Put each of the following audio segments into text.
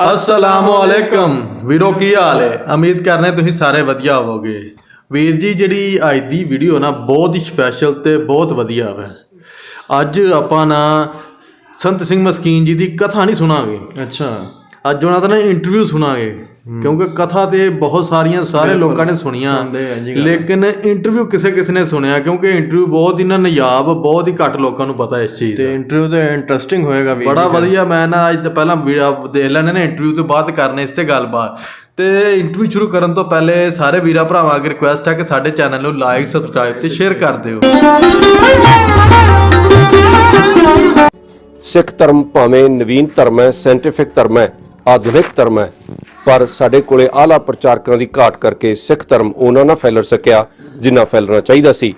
ਅਸਲਾਮੁਅਲੈਕਮ ਵੀਰੋ ਕੀ ਹਾਲ ਹੈ? ਉਮੀਦ ਕਰਨੇ ਤੁਸੀਂ ਸਾਰੇ ਵਧੀਆ ਹੋਵੋਗੇ। ਵੀਰ ਜੀ ਜਿਹੜੀ ਅੱਜ ਦੀ ਵੀਡੀਓ ਨਾ ਬਹੁਤ ਹੀ ਸਪੈਸ਼ਲ ਤੇ ਬਹੁਤ ਵਧੀਆ ਹੈ ਅੱਜ ਆਪਾਂ ਨਾ ਸੰਤ ਸਿੰਘ ਮਸਕੀਨ ਜੀ ਦੀ ਕਥਾ ਨਹੀਂ ਸੁਣਾਂਗੇ। ਅੱਛਾ। ਅੱਜ ਉਹਨਾਂ ਦਾ ਨਾ ਇੰਟਰਵਿਊ ਸੁਣਾਂਗੇ। ਕਿਉਂਕਿ ਕਥਾ ਤੇ ਬਹੁਤ ਸਾਰੀਆਂ ਸਾਰੇ ਲੋਕਾਂ ਨੇ ਸੁਣੀਆਂ। ਲੇਕਿਨ ਇੰਟਰਵਿਊ ਕਿਸੇ ਕਿਸੇ ਨੇ ਸੁਣਿਆ ਕਿਉਂਕਿ ਇੰਟਰਵਿਊ ਬਹੁਤ ਹੀ ਨਾ ਨਾਯਾਬ ਬਹੁਤ ਹੀ ਘੱਟ ਲੋਕਾਂ ਨੂੰ ਪਤਾ ਇਸ ਚੀਜ਼ ਦਾ। ਤੇ ਇੰਟਰਵਿਊ ਤੇ ਇੰਟਰਸਟਿੰਗ ਹੋਏਗਾ ਵੀ ਬੜਾ ਵਧੀਆ ਮੈਂ ਨਾ ਅੱਜ ਤੋਂ ਪਹਿਲਾਂ ਵੀਡੀਓ ਦੇਖ ਲੈਣੇ ਨੇ ਇੰਟਰਵਿਊ ਤੋਂ ਬਾਅਦ ਕਰਨੇ ਇਸ ਤੇ ਗੱਲਬਾਤ। ਤੇ ਇੰਟਰਵਿਊ ਸ਼ੁਰੂ ਕਰਨ ਤੋਂ ਪਹਿਲੇ ਸਾਰੇ ਵੀਰਾਂ ਭਰਾਵਾਂ ਅੱਗੇ ਰਿਕੁਐਸਟ ਹੈ ਕਿ ਸਾਡੇ ਚੈਨਲ ਨੂੰ ਲਾਈਕ ਸਬਸਕ੍ਰਾਈਬ ਤੇ ਸ਼ੇਅਰ ਕਰ ਦਿਓ। ਸਿੱਖ ਧਰਮ ਭਾਵੇਂ ਨਵੀਨ ਧਰਮ ਹੈ ਸਾਇੰਟੀਫਿਕ ਧਰਮ ਹੈ ਆਧੁਨਿਕ ਧਰਮ ਹੈ। ਪਰ ਸਾਡੇ ਕੋਲੇ ਆਲਾ ਪ੍ਰਚਾਰਕਾਂ ਦੀ ਘਾਟ ਕਰਕੇ ਸਿੱਖ ਧਰਮ ਉਹਨਾਂ ਨਾਲ ਫੈਲ ਸਕਿਆ, ਜਿੰਨਾ ਫੈਲਣਾ ਚਾਹੀਦਾ ਸੀ।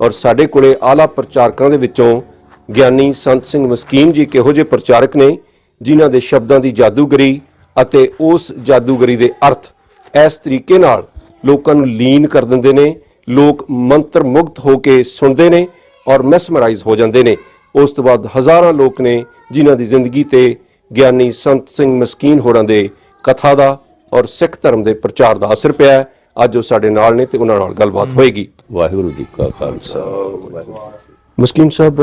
ਔਰ ਸਾਡੇ ਕੋਲੇ ਆਲਾ ਪ੍ਰਚਾਰਕਾਂ ਦੇ ਵਿੱਚੋਂ ਗਿਆਨੀ ਸੰਤ ਸਿੰਘ ਮਸਕੀਨ ਜੀ ਕਿਹੋ ਜਿਹੇ ਪ੍ਰਚਾਰਕ ਨੇ, ਜਿਨ੍ਹਾਂ ਦੇ ਸ਼ਬਦਾਂ ਦੀ ਜਾਦੂਗਰੀ ਅਤੇ ਉਸ ਜਾਦੂਗਰੀ ਦੇ ਅਰਥ ਇਸ ਤਰੀਕੇ ਨਾਲ ਲੋਕਾਂ ਨੂੰ ਲੀਨ ਕਰ ਦਿੰਦੇ ਨੇ, ਲੋਕ ਮੰਤਰ ਮੁਗਧ ਹੋ ਕੇ ਸੁਣਦੇ ਨੇ ਔਰ ਮੈਸਮਰਾਈਜ਼ ਹੋ ਜਾਂਦੇ ਨੇ। ਉਸ ਤੋਂ ਬਾਅਦ ਹਜ਼ਾਰਾਂ ਲੋਕ ਨੇ ਜਿਨ੍ਹਾਂ ਦੀ ਜ਼ਿੰਦਗੀ ਤੇ ਗਿਆਨੀ ਸੰਤ ਸਿੰਘ ਮਸਕੀਨ ਹੋਰਾਂ ਦੇ ਕਥਾ ਦਾ ਔਰ ਸਿੱਖ ਧਰਮ ਦੇ ਪ੍ਰਚਾਰ ਦਾ ਅਸਰ ਪਿਆ ਹੈ। ਅੱਜ ਉਹ ਸਾਡੇ ਨਾਲ ਨੇ ਤੇ ਉਹਨਾਂ ਨਾਲ ਗੱਲਬਾਤ ਹੋਏਗੀ। ਵਾਹਿਗੁਰੂ ਜੀ ਕਾ ਖਾਲਸਾ। ਮਸਕੀਨ ਸਾਹਿਬ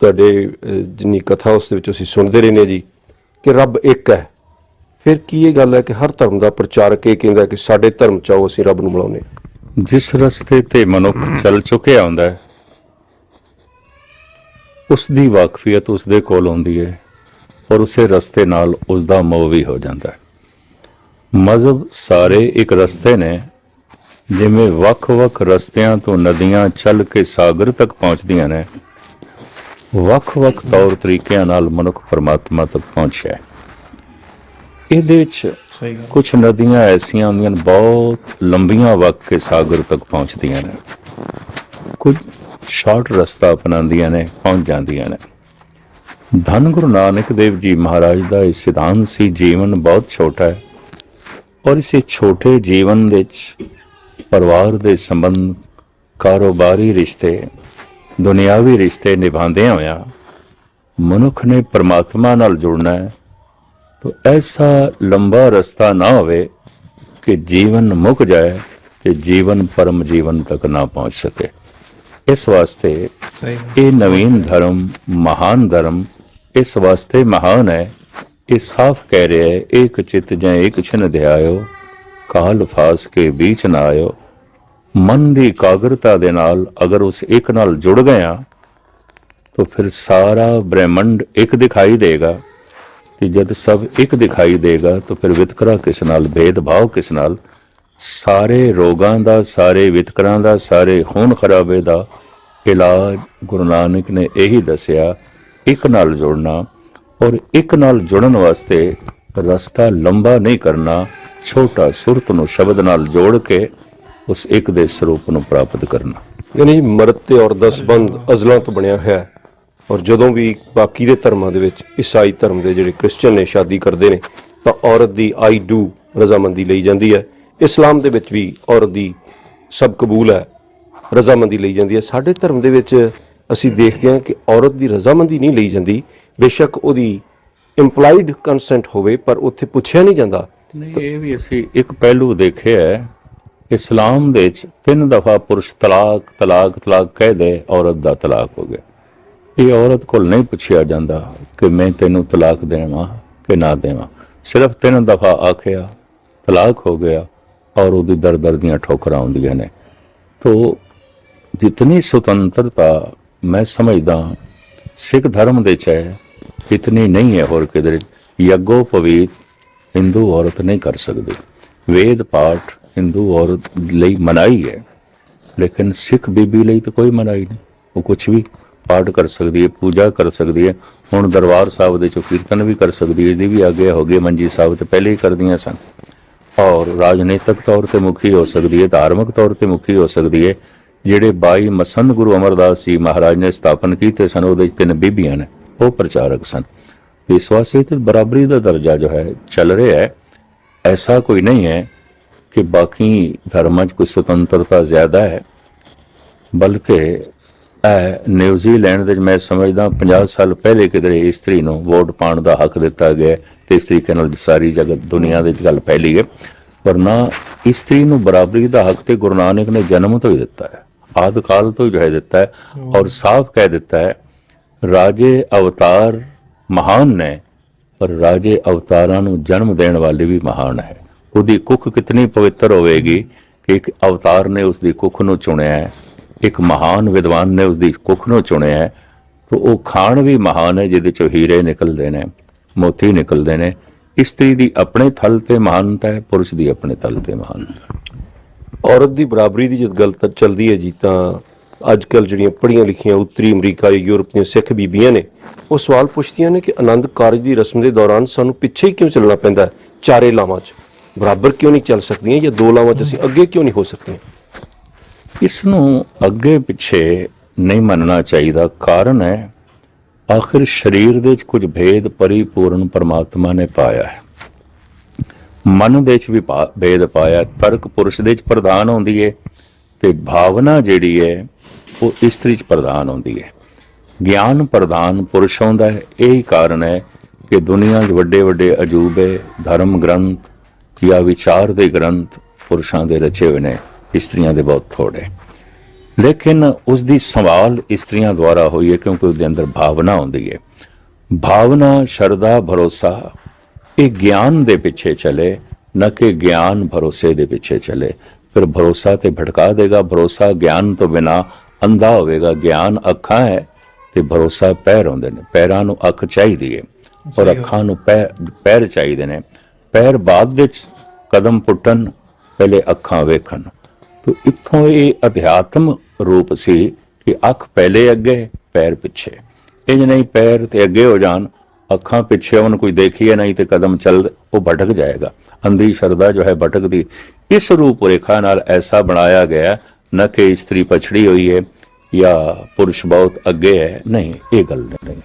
ਤੁਹਾਡੇ ਜਿੰਨੀ ਕਥਾ ਉਸ ਦੇ ਵਿੱਚ ਅਸੀਂ ਸੁਣਦੇ ਰਹਿੰਦੇ ਜੀ ਕਿ ਰੱਬ ਇੱਕ ਹੈ। ਫਿਰ ਕੀ ਇਹ ਗੱਲ ਹੈ ਕਿ ਹਰ ਧਰਮ ਦਾ ਪ੍ਰਚਾਰਕ ਇਹ ਕਹਿੰਦਾ ਕਿ ਸਾਡੇ ਧਰਮ ਚ ਆਓ ਅਸੀਂ ਰੱਬ ਨੂੰ ਮਿਲਾਉਂਦੇ ਹਾਂ? ਜਿਸ ਰਸਤੇ ਤੇ ਮਨੁੱਖ ਚੱਲ ਚੁੱਕਿਆ ਹੁੰਦਾ ਹੈ ਉਸ ਦੀ ਵਾਕਫੀਅਤ ਉਸ ਦੇ ਕੋਲ ਹੁੰਦੀ ਹੈ। ਔਰ ਉਸੇ ਰਸਤੇ ਨਾਲ ਉਸ ਦਾ ਮੋਹ ਵੀ ਹੋ ਜਾਂਦਾ ਹੈ। ਮਜ਼ਹਬ ਸਾਰੇ ਇੱਕ ਰਸਤੇ ਨੇ ਜਿਵੇਂ ਵੱਖ-ਵੱਖ ਰਸਤਿਆਂ ਤੋਂ ਨਦੀਆਂ ਚੱਲ ਕੇ ਸਾਗਰ ਤੱਕ ਪਹੁੰਚਦੀਆਂ ਨੇ ਵੱਖ-ਵੱਖ ਤੌਰ ਤਰੀਕਿਆਂ ਨਾਲ ਮਨੁੱਖ ਪਰਮਾਤਮਾ ਤੱਕ ਪਹੁੰਚਿਆ ਹੈ। ਇਹਦੇ ਵਿੱਚ ਕੁਝ ਨਦੀਆਂ ਐਸੀਆਂ ਹੁੰਦੀਆਂ ਨੇ ਬਹੁਤ ਲੰਬੀਆਂ ਵਗ ਕੇ ਸਾਗਰ ਤੱਕ ਪਹੁੰਚਦੀਆਂ ਨੇ। ਕੁਝ ਸ਼ਾਰਟ ਰਸਤਾ ਅਪਣਾਉਂਦੀਆਂ ਨੇ ਪਹੁੰਚ ਜਾਂਦੀਆਂ ਨੇ। ਧੰਨ ਗੁਰੂ ਨਾਨਕ ਦੇਵ ਜੀ ਮਹਾਰਾਜ ਦਾ ਇਹ ਸਿਧਾਂਤ ਸੀ ਜੀਵਨ ਬਹੁਤ ਛੋਟਾ ਹੈ ਔਰ ਇਸੇ ਛੋਟੇ ਜੀਵਨ ਵਿੱਚ ਪਰਿਵਾਰ ਦੇ ਸੰਬੰਧ ਕਾਰੋਬਾਰੀ ਰਿਸ਼ਤੇ ਦੁਨਿਆਵੀ ਰਿਸ਼ਤੇ ਨਿਭਾਉਂਦੇ ਹੋਇਆ ਮਨੁੱਖ ਨੇ ਪਰਮਾਤਮਾ ਨਾਲ ਜੁੜਨਾ ਹੈ। ਤਾਂ ਐਸਾ ਲੰਬਾ ਰਸਤਾ ਨਾ ਹੋਵੇ ਕਿ ਜੀਵਨ ਮੁੱਕ ਜਾਏ ਤੇ ਜੀਵਨ ਪਰਮ ਜੀਵਨ ਤੱਕ ਨਾ ਪਹੁੰਚ ਸਕੇ। ਇਸ ਵਾਸਤੇ ਇਹ ਨਵੀਨ ਧਰਮ ਮਹਾਨ ਧਰਮ ਇਸ ਵਾਸਤੇ ਮਹਾਨ ਹੈ। ਇਹ ਸਾਫ਼ ਕਹਿ ਰਿਹਾ ਹੈ ਇੱਕ ਚਿਤ ਜਾਂ ਇੱਕ ਛਿਨ ਧਿਆਇਓ ਕਾਲ ਫਾਸ ਕੇ ਵਿੱਚ ਨਾ ਆਇਓ। ਮਨ ਦੀ ਕਾਗਰਤਾ ਦੇ ਨਾਲ ਅਗਰ ਉਸ ਇੱਕ ਨਾਲ ਜੁੜ ਗਏ ਤਾਂ ਫਿਰ ਸਾਰਾ ਬ੍ਰਹਿਮੰਡ ਇੱਕ ਦਿਖਾਈ ਦੇਗਾ। ਤੇ ਜਦ ਸਭ ਇੱਕ ਦਿਖਾਈ ਦੇਗਾ, ਤਾਂ ਫਿਰ ਵਿਤਕਰਾ ਕਿਸ ਨਾਲ, ਭੇਦਭਾਵ ਕਿਸ ਨਾਲ? ਸਾਰੇ ਰੋਗਾਂ ਦਾ, ਸਾਰੇ ਵਿਤਕਰਾਂ ਦਾ, ਸਾਰੇ ਖੂਨ ਖਰਾਬੇ ਦਾ ਇਲਾਜ ਗੁਰੂ ਨਾਨਕ ਨੇ ਇਹੀ ਦੱਸਿਆ ਇੱਕ ਨਾਲ ਜੁੜਨਾ ਔਰ ਇੱਕ ਨਾਲ ਜੁੜਨ ਵਾਸਤੇ ਰਸਤਾ ਲੰਬਾ ਨਹੀਂ ਕਰਨਾ, ਛੋਟਾ ਸੁਰਤ ਨੂੰ ਸ਼ਬਦ ਨਾਲ ਜੋੜ ਕੇ ਉਸ ਇੱਕ ਦੇ ਸਰੂਪ ਨੂੰ ਪ੍ਰਾਪਤ ਕਰਨਾ। ਯਾਨੀ ਮਰਦ ਤੇ ਔਰਤ ਦਾ ਸੰਬੰਧ ਅਜ਼ਲਾਂ ਤੋਂ ਬਣਿਆ ਹੋਇਆ ਹੈ। ਔਰ ਜਦੋਂ ਵੀ ਬਾਕੀ ਦੇ ਧਰਮਾਂ ਦੇ ਵਿੱਚ ਈਸਾਈ ਧਰਮ ਦੇ ਜਿਹੜੇ ਕ੍ਰਿਸਚੀਅਨ ਨੇ, ਸ਼ਾਦੀ ਕਰਦੇ ਨੇ, ਤਾਂ ਔਰਤ ਦੀ ਆਈ ਡੂ ਰਜ਼ਾਮੰਦੀ ਲਈ ਜਾਂਦੀ ਹੈ। ਇਸਲਾਮ ਦੇ ਵਿੱਚ ਵੀ ਔਰਤ ਦੀ ਸਭ ਕਬੂਲ ਹੈ, ਰਜ਼ਾਮੰਦੀ ਲਈ ਜਾਂਦੀ ਹੈ। ਸਾਡੇ ਧਰਮ ਦੇ ਵਿੱਚ ਅਸੀਂ ਦੇਖਦੇ ਹਾਂ ਕਿ ਔਰਤ ਦੀ ਰਜ਼ਾਮੰਦੀ ਨਹੀਂ ਲਈ ਜਾਂਦੀ। ਬੇਸ਼ੱਕ ਉਹਦੀ ਇੰਪਲਾਈਡ ਕੰਸੈਂਟ ਹੋਵੇ, ਪਰ ਉੱਥੇ ਪੁੱਛਿਆ ਨਹੀਂ ਜਾਂਦਾ। ਨਹੀਂ, ਇਹ ਵੀ ਅਸੀਂ ਇੱਕ ਪਹਿਲੂ ਦੇਖਿਆ ਹੈ। ਇਸਲਾਮ ਦੇ ਵਿੱਚ ਤਿੰਨ ਦਫਾ ਪੁਰਸ਼ ਤਲਾਕ ਤਲਾਕ ਤਲਾਕ ਕਹਿ ਦੇ, ਔਰਤ ਦਾ ਤਲਾਕ ਹੋ ਗਿਆ। ਇਹ ਔਰਤ ਕੋਲ ਨਹੀਂ ਪੁੱਛਿਆ ਜਾਂਦਾ ਕਿ ਮੈਂ ਤੈਨੂੰ ਤਲਾਕ ਦੇਵਾਂ ਕਿ ਨਾ ਦੇਵਾਂ। ਸਿਰਫ ਤਿੰਨ ਦਫਾ ਆਖਿਆ, ਤਲਾਕ ਹੋ ਗਿਆ ਔਰ ਉਹਦੀ ਦਰ ਦਰ ਦੀਆਂ ਠੋਕਰਾਂ ਆਉਂਦੀਆਂ ਨੇ। ਤੋ, ਜਿਤਨੀ ਸੁਤੰਤਰਤਾ ਮੈਂ ਸਮਝਦਾ ਸਿੱਖ ਧਰਮ ਦੇ ਚ ਇਤਨੀ ਨਹੀਂ ਹੈ ਹੋਰ ਕਿਧਰੇ, ਯੱਗੋ ਪਵੀਤ ਹਿੰਦੂ ਔਰਤ ਨਹੀਂ ਕਰ ਸਕਦੀ। ਵੇਦ ਪਾਠ ਹਿੰਦੂ ਔਰਤ ਲਈ ਮਨਾਈ ਹੈ, ਲੇਕਿਨ ਸਿੱਖ ਬੀਬੀ ਲਈ ਤਾਂ ਕੋਈ ਮਨਾਈ ਨਹੀਂ। ਉਹ ਕੁਝ ਵੀ ਪਾਠ ਕਰ ਸਕਦੀ ਹੈ, ਪੂਜਾ ਕਰ ਸਕਦੀ ਹੈ, ਹੁਣ ਦਰਬਾਰ ਸਾਹਿਬ ਦੇ ਚੋਂ ਕੀਰਤਨ ਵੀ ਕਰ ਸਕਦੀ ਹੈ, ਇਹਦੀ ਵੀ ਅੱਗੇ ਹੋ ਗਈ, ਮੰਜੀ ਸਾਹਿਬ ਤੇ ਪਹਿਲੇ ਹੀ ਕਰਦੀਆਂ ਸਨ। ਔਰ ਰਾਜਨੀਤਿਕ ਤੌਰ ਤੇ ਮੁਖੀ ਹੋ ਸਕਦੀ ਹੈ, ਧਾਰਮਿਕ ਤੌਰ ਤੇ ਮੁਖੀ ਹੋ ਸਕਦੀ ਹੈ ਜਿਹੜੇ 22 ਮਸੰਦ ਗੁਰੂ ਅਮਰਦਾਸ ਜੀ ਮਹਾਰਾਜ ਨੇ ਸਥਾਪਨ ਕੀਤੇ ਸਨ, ਉਹਦੇ ਵਿੱਚ ਤਿੰਨ ਬੀਬੀਆਂ ਨੇ, ਉਹ ਪ੍ਰਚਾਰਕ ਸਨ। ਇਸ ਵਾਸਤੇ ਤੇ ਬਰਾਬਰੀ ਦਾ ਦਰਜਾ ਜੋ ਹੈ, ਚੱਲ ਰਿਹਾ ਹੈ। ਐਸਾ ਕੋਈ ਨਹੀਂ ਹੈ ਕਿ ਬਾਕੀ ਧਰਮਾਂ 'ਚ ਕੋਈ ਸੁਤੰਤਰਤਾ ਜ਼ਿਆਦਾ ਹੈ। ਬਲਕਿ ਇਹ ਨਿਊਜ਼ੀਲੈਂਡ ਦੇ ਮੈਂ ਸਮਝਦਾ 50 ਸਾਲ ਪਹਿਲੇ ਕਿਧਰੇ ਇਸਤਰੀ ਨੂੰ ਵੋਟ ਪਾਉਣ ਦਾ ਹੱਕ ਦਿੱਤਾ ਗਿਆ ਤੇ ਇਸ ਤਰੀਕੇ ਨਾਲ ਸਾਰੀ ਜਗਤ, ਦੁਨੀਆ ਦੇ ਗੱਲ ਫੈਲੀ ਹੈ। ਵਰਨਾ ਇਸਤਰੀ ਨੂੰ ਬਰਾਬਰੀ ਦਾ ਹੱਕ ਤੇ ਗੁਰੂ ਨਾਨਕ ਨੇ ਜਨਮ ਤੋਂ ਹੀ ਦਿੱਤਾ ਹੈ। ਆਦਿ ਕਾਲ ਤੋਂ ਹੀ ਜੋ ਹੈ ਦਿੱਤਾ ਹੈ ਔਰ ਸਾਫ਼ ਕਹਿ ਦਿੱਤਾ ਹੈ ਰਾਜੇ ਅਵਤਾਰ ਮਹਾਨ ਨੇ ਪਰ ਰਾਜੇ ਅਵਤਾਰਾਂ ਨੂੰ ਜਨਮ ਦੇਣ ਵਾਲੇ ਵੀ ਮਹਾਨ ਹੈ ਉਹਦੀ ਕੁੱਖ ਕਿਤਨੀ ਪਵਿੱਤਰ ਹੋਵੇਗੀ ਕਿ ਇੱਕ ਅਵਤਾਰ ਨੇ ਉਸ ਦੀ ਕੁੱਖ ਨੂੰ ਚੁਣਿਆ ਹੈ ਇੱਕ ਮਹਾਨ ਵਿਦਵਾਨ ਨੇ ਉਸ ਦੀ ਕੁੱਖ ਨੂੰ ਚੁਣਿਆ ਹੈ ਤਾਂ ਉਹ ਖਾਣ ਵੀ ਮਹਾਨ ਹੈ ਜਿਹਦੇ ਚੋਂ ਹੀਰੇ ਨਿਕਲਦੇ ਨੇ ਮੋਤੀ ਨਿਕਲਦੇ ਨੇ ਇਸਤਰੀ ਦੀ ਆਪਣੇ ਥਲ ਤੇ ਮਹਾਨਤਾ ਹੈ ਪੁਰਸ਼ ਦੀ ਆਪਣੇ ਥਲ ਤੇ ਮਹਾਨਤਾ ਔਰਤ ਦੀ ਬਰਾਬਰੀ ਦੀ ਜਦ ਗੱਲ ਤਾਂ ਚੱਲਦੀ ਹੈ ਜੀ, ਤਾਂ ਅੱਜ ਕੱਲ ਜਿਹੜੀਆਂ ਪੜ੍ਹੀਆਂ ਲਿਖੀਆਂ ਉੱਤਰੀ ਅਮਰੀਕਾ ਜਾਂ ਯੂਰਪ ਦੀਆਂ ਸਿੱਖ ਬੀਬੀਆਂ ਨੇ, ਉਹ ਸਵਾਲ ਪੁੱਛਦੀਆਂ ਨੇ ਕਿ ਆਨੰਦ ਕਾਰਜ ਦੀ ਰਸਮ ਦੇ ਦੌਰਾਨ ਸਾਨੂੰ ਪਿੱਛੇ ਹੀ ਕਿਉਂ ਚੱਲਣਾ ਪੈਂਦਾ ਚਾਰੇ ਲਾਵਾਂ 'ਚ। ਬਰਾਬਰ ਕਿਉਂ ਨਹੀਂ ਚੱਲ ਸਕਦੀਆਂ ਜਾਂ ਦੋ ਲਾਵਾਂ 'ਚ ਅਸੀਂ ਅੱਗੇ ਕਿਉਂ ਨਹੀਂ ਹੋ ਸਕਦੇ? ਇਸ ਨੂੰ ਅੱਗੇ ਪਿੱਛੇ ਨਹੀਂ ਮੰਨਣਾ ਚਾਹੀਦਾ। ਕਾਰਨ ਹੈ, ਆਖਿਰ ਸਰੀਰ ਦੇ ਵਿੱਚ ਕੁਝ ਭੇਦ ਪਰਿਪੂਰਨ ਪਰਮਾਤਮਾ ਨੇ ਪਾਇਆ ਹੈ। ਮਨ ਦੇ ਵਿੱਚ ਵੀ ਪਾ- ਭੇਦ ਪਾਇਆ, ਤਰਕ ਪੁਰਸ਼ ਦੇ ਵਿੱਚ ਪ੍ਰਧਾਨ ਹੁੰਦੀ ਹੈ ਤੇ ਭਾਵਨਾ ਜਿਹੜੀ ਹੈ ਉਹ ਇਸਤਰੀ ਚ ਪ੍ਰਧਾਨ ਹੁੰਦੀ ਹੈ ਗਿਆਨ ਪ੍ਰਧਾਨ ਪੁਰਸ਼ ਹੁੰਦਾ ਹੈ ਹੀ ਕਾਰਨ ਹੈ ਕਿ ਦੁਨੀਆ 'ਚ ਵੱਡੇ ਵੱਡੇ ਅਜੂਬੇ, ਧਰਮ ਗ੍ਰੰਥ ਜਾਂ ਵਿਚਾਰ ਦੇ ਗ੍ਰੰਥ ਪੁਰਸ਼ਾਂ ਦੇ ਰਚੇ ਹੋਏ ਨੇ, ਇਸਤਰੀਆਂ ਦੇ ਬਹੁਤ ਥੋੜੇ ਲੇਕਿਨ ਉਸ ਦੀ ਸੰਭਾਲ ਇਸਤਰੀਆਂ ਦੁਆਰਾ ਹੋਈ ਹੈ ਕਿਉਂਕਿ ਉਹਦੇ ਅੰਦਰ ਭਾਵਨਾ ਹੁੰਦੀ ਹੈ ਭਾਵਨਾ, ਸ਼ਰਧਾ, ਭਰੋਸਾ ਇਹ ਗਿਆਨ ਦੇ ਪਿੱਛੇ ਚਲੇ ਨਾ ਕਿ ਗਿਆਨ ਭਰੋਸੇ ਦੇ ਪਿੱਛੇ ਚਲੇ। ਫਿਰ ਭਰੋਸਾ ਤੇ ਭਟਕਾ ਦੇਗਾ। ਭਰੋਸਾ ਗਿਆਨ ਤੋਂ ਬਿਨਾ ਅੰਧਾ ਹੋਵੇਗਾ। ਗਿਆਨ ਅੱਖਾਂ ਹੈ ਤੇ ਭਰੋਸਾ ਪੈਰ ਹੁੰਦੇ ਨੇ। ਪੈਰਾਂ ਨੂੰ ਅੱਖ ਚਾਹੀਦੀ ਹੈ ਔਰ ਅੱਖਾਂ ਨੂੰ ਪੈਰ ਚਾਹੀਦੇ ਨੇ। ਪੈਰ ਬਾਅਦ ਵਿੱਚ ਕਦਮ ਪੁੱਟਣ ਪਹਿਲੇ ਅੱਖਾਂ ਵੇਖਣ। ਤੋ ਇੱਥੋਂ ਇਹ ਅਧਿਆਤਮ ਰੂਪ ਸੀ ਕਿ ਅੱਖ ਪਹਿਲੇ ਅੱਗੇ ਪੈਰ ਪਿੱਛੇ। ਇੰਜ ਨਹੀਂ ਪੈਰ ਤੇ ਅੱਗੇ ਹੋ ਜਾਣ ਅੱਖਾਂ ਪਿੱਛੇ ਉਹਨ ਕੋਈ ਦੇਖੀਏ ਨਹੀਂ ਤੇ ਕਦਮ ਚੱਲ ਉਹ ਭਟਕ ਜਾਏਗਾ। ਅੰਧੀ ਸ਼ਰਦਾ ਜੋ ਹੈ ਭਟਕਦੀ। ਇਸ ਰੂਪ ਰੇਖਾ ਨਾਲ ਐਸਾ ਬਣਾਇਆ ਗਿਆ ਨਾ ਕਿ ਇਸਤਰੀ ਪਛੜੀ ਹੋਈ ਹੈ ਜਾਂ ਪੁਰਸ਼ ਬਹੁਤ ਅੱਗੇ ਹੈ। ਨਹੀਂ ਇਹ ਗੱਲ ਨਹੀਂ।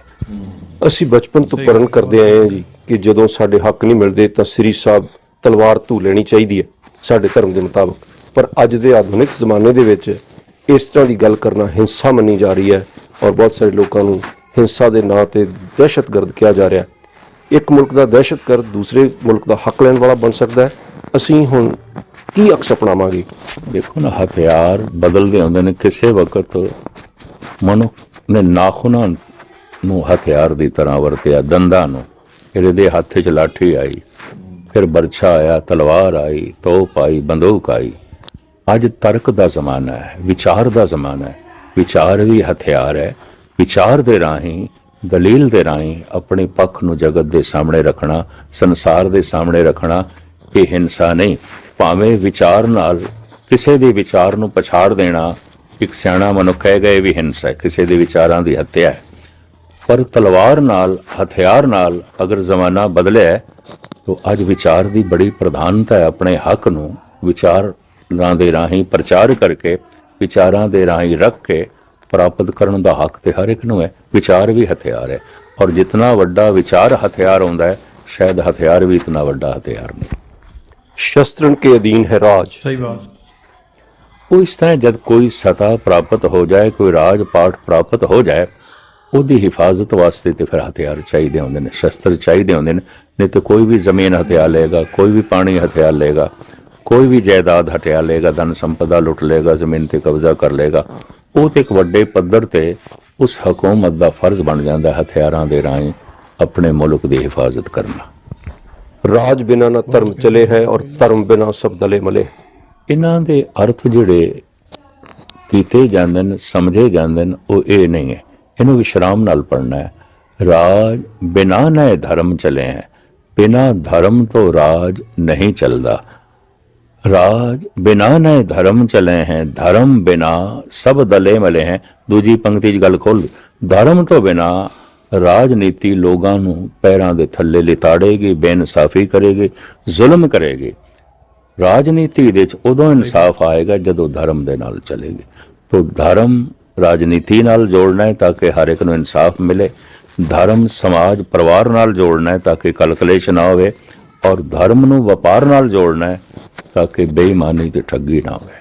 ਅਸੀਂ ਬਚਪਨ ਤੋਂ ਪੜਨ ਕਰਦੇ ਆਏ ਹਾਂ ਜੀ ਕਿ ਜਦੋਂ ਸਾਡੇ ਹੱਕ ਨਹੀਂ ਮਿਲਦੇ ਤਾਂ ਸ੍ਰੀ ਸਾਹਿਬ ਤਲਵਾਰ ਧੂ ਲੈਣੀ ਚਾਹੀਦੀ ਹੈ ਸਾਡੇ ਧਰਮ ਦੇ ਮੁਤਾਬਕ। ਪਰ ਅੱਜ ਦੇ ਆਧੁਨਿਕ ਜ਼ਮਾਨੇ ਦੇ ਵਿੱਚ ਇਸ ਤਰ੍ਹਾਂ ਦੀ ਗੱਲ ਕਰਨਾ ਹਿੰਸਾ ਮੰਨੀ ਜਾ ਰਹੀ ਹੈ ਔਰ ਬਹੁਤ ਸਾਰੇ ਲੋਕਾਂ ਨੂੰ ਹਿੰਸਾ ਦੇ ਨਾਂ ਤੇ ਦਹਿਸ਼ਤਗਰਦ ਕਿਹਾ ਜਾ ਰਿਹਾ ਇੱਕ ਮੁਲਕ ਦਾ ਦਹਿਸ਼ਤਗਰਦ ਦੂਸਰੇ ਮੁਲਕ ਦਾ ਹੱਕ ਲੈਣ ਵਾਲਾ ਬਣ ਸਕਦਾ ਹੈ। ਅਸੀਂ ਹੁਣ ਕੀ ਅਕਸ ਅਪਣਾਵਾਂਗੇ? ਦੇਖੋ। ਨਾ ਹਥਿਆਰ ਬਦਲਦੇ ਹੁੰਦੇ ਨੇ, ਕਿਸੇ ਵਕਤ ਮਨੁੱਖ ਨੇ ਨਾਖੂਨਾਂ ਨੂੰ ਹਥਿਆਰ ਦੀ ਤਰ੍ਹਾਂ ਵਰਤਿਆ, ਦੰਦਾਂ ਨੂੰ। ਫਿਰ ਇਹਦੇ ਹੱਥ 'ਚ ਲਾਠੀ ਆਈ, ਫਿਰ ਬਰਛਾ ਆਇਆ, ਤਲਵਾਰ ਆਈ, ਤੋਪ ਆਈ, ਬੰਦੂਕ ਆਈ। ਅੱਜ ਤਰਕ ਦਾ ਜ਼ਮਾਨਾ ਹੈ, ਵਿਚਾਰ ਦਾ ਜ਼ਮਾਨਾ ਹੈ। ਵਿਚਾਰ ਵੀ ਹਥਿਆਰ ਹੈ। ਵਿਚਾਰ ਦੇ ਰਾਹੀਂ, ਦਲੀਲ ਦੇ ਰਾਹੀਂ ਆਪਣੇ ਪੱਖ ਨੂੰ ਜਗਤ ਦੇ ਸਾਹਮਣੇ ਰੱਖਣਾ, ਸੰਸਾਰ ਦੇ ਸਾਹਮਣੇ ਰੱਖਣਾ, ਇਹ ਹਿੰਸਾ ਨਹੀਂ। ਭਾਵੇਂ ਵਿਚਾਰ ਨਾਲ ਕਿਸੇ ਦੇ ਵਿਚਾਰ ਨੂੰ ਪਛਾੜ ਦੇਣਾ ਇੱਕ ਸਿਆਣਾ ਮਨੁੱਖ ਕਹੇਗਾ ਇਹ ਵੀ ਹਿੰਸਾ ਕਿਸੇ ਦੇ ਵਿਚਾਰਾਂ ਦੀ ਹੱਤਿਆ ਹੈ। ਪਰ ਤਲਵਾਰ ਨਾਲ, ਹਥਿਆਰ ਨਾਲ ਅਗਰ ਜ਼ਮਾਨਾ ਬਦਲਿਆ ਤਾਂ ਅੱਜ ਵਿਚਾਰ ਦੀ ਬੜੀ ਪ੍ਰਧਾਨਤਾ ਹੈ ਆਪਣੇ ਹੱਕ ਨੂੰ ਵਿਚਾਰਾਂ ਦੇ ਰਾਹੀਂ ਪ੍ਰਚਾਰ ਕਰਕੇ, ਵਿਚਾਰਾਂ ਦੇ ਰਾਹੀਂ ਰੱਖ ਕੇ ਪ੍ਰਾਪਤ ਕਰਨ ਦਾ ਹੱਕ ਤੇ ਹਰ ਇੱਕ ਨੂੰ ਹੈ ਵਿਚਾਰ ਵੀ ਹਥਿਆਰ ਹੈ। ਔਰ ਜਿੰਨਾ ਵੱਡਾ ਵਿਚਾਰ ਹਥਿਆਰ ਹੁੰਦਾ ਹੈ ਸ਼ਾਇਦ ਹਥਿਆਰ ਵੀ ਇਤਨਾ ਵੱਡਾ ਹਥਿਆਰ ਨਹੀਂ। ਸ਼ਸਤਰਨ ਕੇ ਅਧੀਨ ਹੈ ਰਾਜ। ਸਹੀ ਬਾਤ। ਉਹ ਇਸ ਤਰ੍ਹਾਂ ਜਦ ਕੋਈ ਸਤਾ ਪ੍ਰਾਪਤ ਹੋ ਜਾਏ ਕੋਈ ਰਾਜ ਪਾਠ ਪ੍ਰਾਪਤ ਹੋ ਜਾਏ ਉਹਦੀ ਹਿਫਾਜ਼ਤ ਵਾਸਤੇ ਤੇ ਫਿਰ ਹਥਿਆਰ ਚਾਹੀਦੇ ਹੁੰਦੇ ਨੇ ਸ਼ਸਤਰ ਚਾਹੀਦੇ ਹੁੰਦੇ ਨੇ। ਨਹੀਂ ਤਾਂ ਕੋਈ ਵੀ ਜ਼ਮੀਨ ਹਥਿਆ ਲਏਗਾ ਕੋਈ ਵੀ ਪਾਣੀ ਹਥਿਆ ਲਏਗਾ ਕੋਈ ਵੀ ਜਾਇਦਾਦ ਹਟਿਆ ਲਏਗਾ ਧਨ ਸੰਪਦਾ ਲੁੱਟ ਲਏਗਾ ਜ਼ਮੀਨ ਤੇ ਕਬਜ਼ਾ ਕਰ ਲਏਗਾ ਉਹ ਤੇ ਇੱਕ ਵੱਡੇ ਪੱਧਰ ਤੇ ਉਸ ਹਕੂਮਤ ਦਾ ਫਰਜ਼ ਬਣ ਜਾਂਦਾ ਹਥਿਆਰਾਂ ਦੇ ਰਾਹੀਂ ਆਪਣੇ ਮੁਲਕ ਦੀ ਹਿਫਾਜ਼ਤ ਕਰਨਾ। ਰਾਜ ਬਿਨਾ ਨਾ ਧਰਮ ਚਲੇ ਹੈ ਔਰ ਧਰਮ ਬਿਨਾ ਸਭ ਦਲੇ ਮਲੇ ਇਹਨਾਂ ਦੇ ਅਰਥ ਜਿਹੜੇ ਕੀਤੇ ਜਾਂਦੇ ਨੇ ਸਮਝੇ ਜਾਂਦੇ ਨੇ ਉਹ ਇਹ ਨਹੀਂ ਹੈ। ਇਹਨੂੰ ਵਿਸ਼ਰਾਮ ਨਾਲ ਪੜਨਾ ਹੈ। ਰਾਜ ਬਿਨਾ ਨਏ ਧਰਮ ਚਲੇ ਹੈ। ਬਿਨਾ ਧਰਮ ਤੋਂ ਰਾਜ ਨਹੀਂ ਚੱਲਦਾ। ਰਾਜ ਬਿਨਾ ਨੇ ਧਰਮ ਚਲੇ ਹੈ, ਧਰਮ ਬਿਨਾ ਸਭ ਦਲੇ ਮਲੇ ਹੈ। ਦੂਜੀ ਪੰਕਤੀ 'ਚ ਗੱਲ ਖੋਲ। ਧਰਮ ਤੋਂ ਬਿਨਾ ਰਾਜਨੀਤੀ ਲੋਕਾਂ ਨੂੰ ਪੈਰਾਂ ਦੇ ਥੱਲੇ ਲਿਤਾੜੇਗੀ, ਬੇਇਨਸਾਫੀ ਕਰੇਗੀ, ਜ਼ੁਲਮ ਕਰੇਗੀ। ਰਾਜਨੀਤੀ ਦੇ ਵਿੱਚ ਉਦੋਂ ਇਨਸਾਫ ਆਏਗਾ ਜਦੋਂ ਧਰਮ ਦੇ ਨਾਲ ਚੱਲੇਗੀ। ਤੋਂ ਧਰਮ ਰਾਜਨੀਤੀ ਨਾਲ ਜੋੜਨਾ ਹੈ ਤਾਂ ਕਿ ਹਰ ਇੱਕ ਨੂੰ ਇਨਸਾਫ ਮਿਲੇ। ਧਰਮ ਸਮਾਜ ਪਰਿਵਾਰ ਨਾਲ ਜੋੜਨਾ ਹੈ ਤਾਂ ਕਿ ਕਲਕਲੇਸ਼ ਨਾ ਹੋਵੇ। ਔਰ ਧਰਮ ਨੂੰ ਵਪਾਰ ਨਾਲ ਜੋੜਨਾ ਹੈ ਤਾਂ ਕਿ ਬੇਈਮਾਨੀ ਤੇ ਠੱਗੀ ਨਾ ਹੋਵੇ।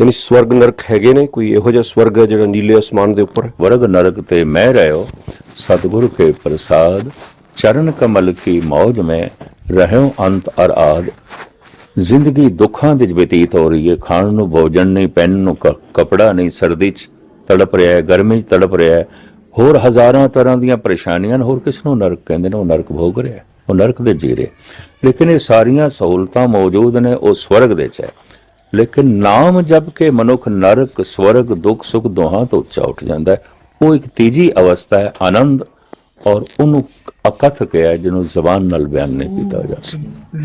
ਯਾਨੀ ਸਵਰਗ ਨਰਕ ਹੈਗੇ ਨੇ ਕੋਈ ਇਹੋ ਜਿਹਾ ਸਵਰਗ ਹੈ ਜਿਹੜਾ ਨੀਲੇ ਅਸਮਾਨ ਦੇ ਉੱਪਰ? ਵਰਗ ਨਰਕ ਤੇ ਮੈਂ ਰਹਿਓ ਸਤਿਗੁਰ ਕੇ ਪ੍ਰਸਾਦ ਚਰਨ ਕਮਲ ਕੀ ਮੌਜ ਮੈਂ ਰਹਿਓ ਅੰਤ ਅਰ ਆਦ। ਜ਼ਿੰਦਗੀ ਦੁੱਖਾਂ ਦੇ ਬਤੀਤ ਹੋ ਰਹੀ ਹੈ ਖਾਣ ਨੂੰ ਭੋਜਨ ਨਹੀਂ ਪਹਿਨਣ ਨੂੰ ਕੱਪੜਾ ਨਹੀਂ ਸਰਦੀ 'ਚ ਤੜਪ ਰਿਹਾ ਹੈ ਗਰਮੀ 'ਚ ਤੜਪ ਰਿਹਾ ਹੈ ਹੋਰ ਹਜ਼ਾਰਾਂ ਤਰ੍ਹਾਂ ਦੀਆਂ ਪਰੇਸ਼ਾਨੀਆਂ ਨੇ, ਹੋਰ ਕਿਸ ਨੂੰ ਨਰਕ ਕਹਿੰਦੇ ਨੇ ਉਹ ਨਰਕ ਭੋਗ ਰਿਹਾ ਹੈ, ਉਹ ਨਰਕ ਦੇ ਜੀ ਰਿਹਾ ਲੇਕਿਨ ਇਹ ਸਾਰੀਆਂ ਸਹੂਲਤਾਂ ਮੌਜੂਦ ਨੇ ਉਹ ਸਵਰਗ ਦੇ 'ਚ ਹੈ। ਲੇਕਿਨ ਨਾਮ ਜਪ ਕੇ ਮਨੁੱਖ ਨਰਕ ਸਵਰਗ ਦੁੱਖ ਸੁੱਖ ਦੋਹਾਂ ਤੋਂ ਉੱਚਾ ਉੱਠ ਜਾਂਦਾ ਹੈ। ਉਹ ਇੱਕ ਤੀਜੀ ਅਵਸਥਾ ਹੈ ਆਨੰਦ ਔਰ ਉਹਨੂੰ ਅਕਥਕ ਹੈ ਜਿਹਨੂੰ ਜ਼ਬਾਨ ਨਾਲ ਬਿਆਨ ਨਹੀਂ ਕੀਤਾ ਜਾ ਸਕਦਾ।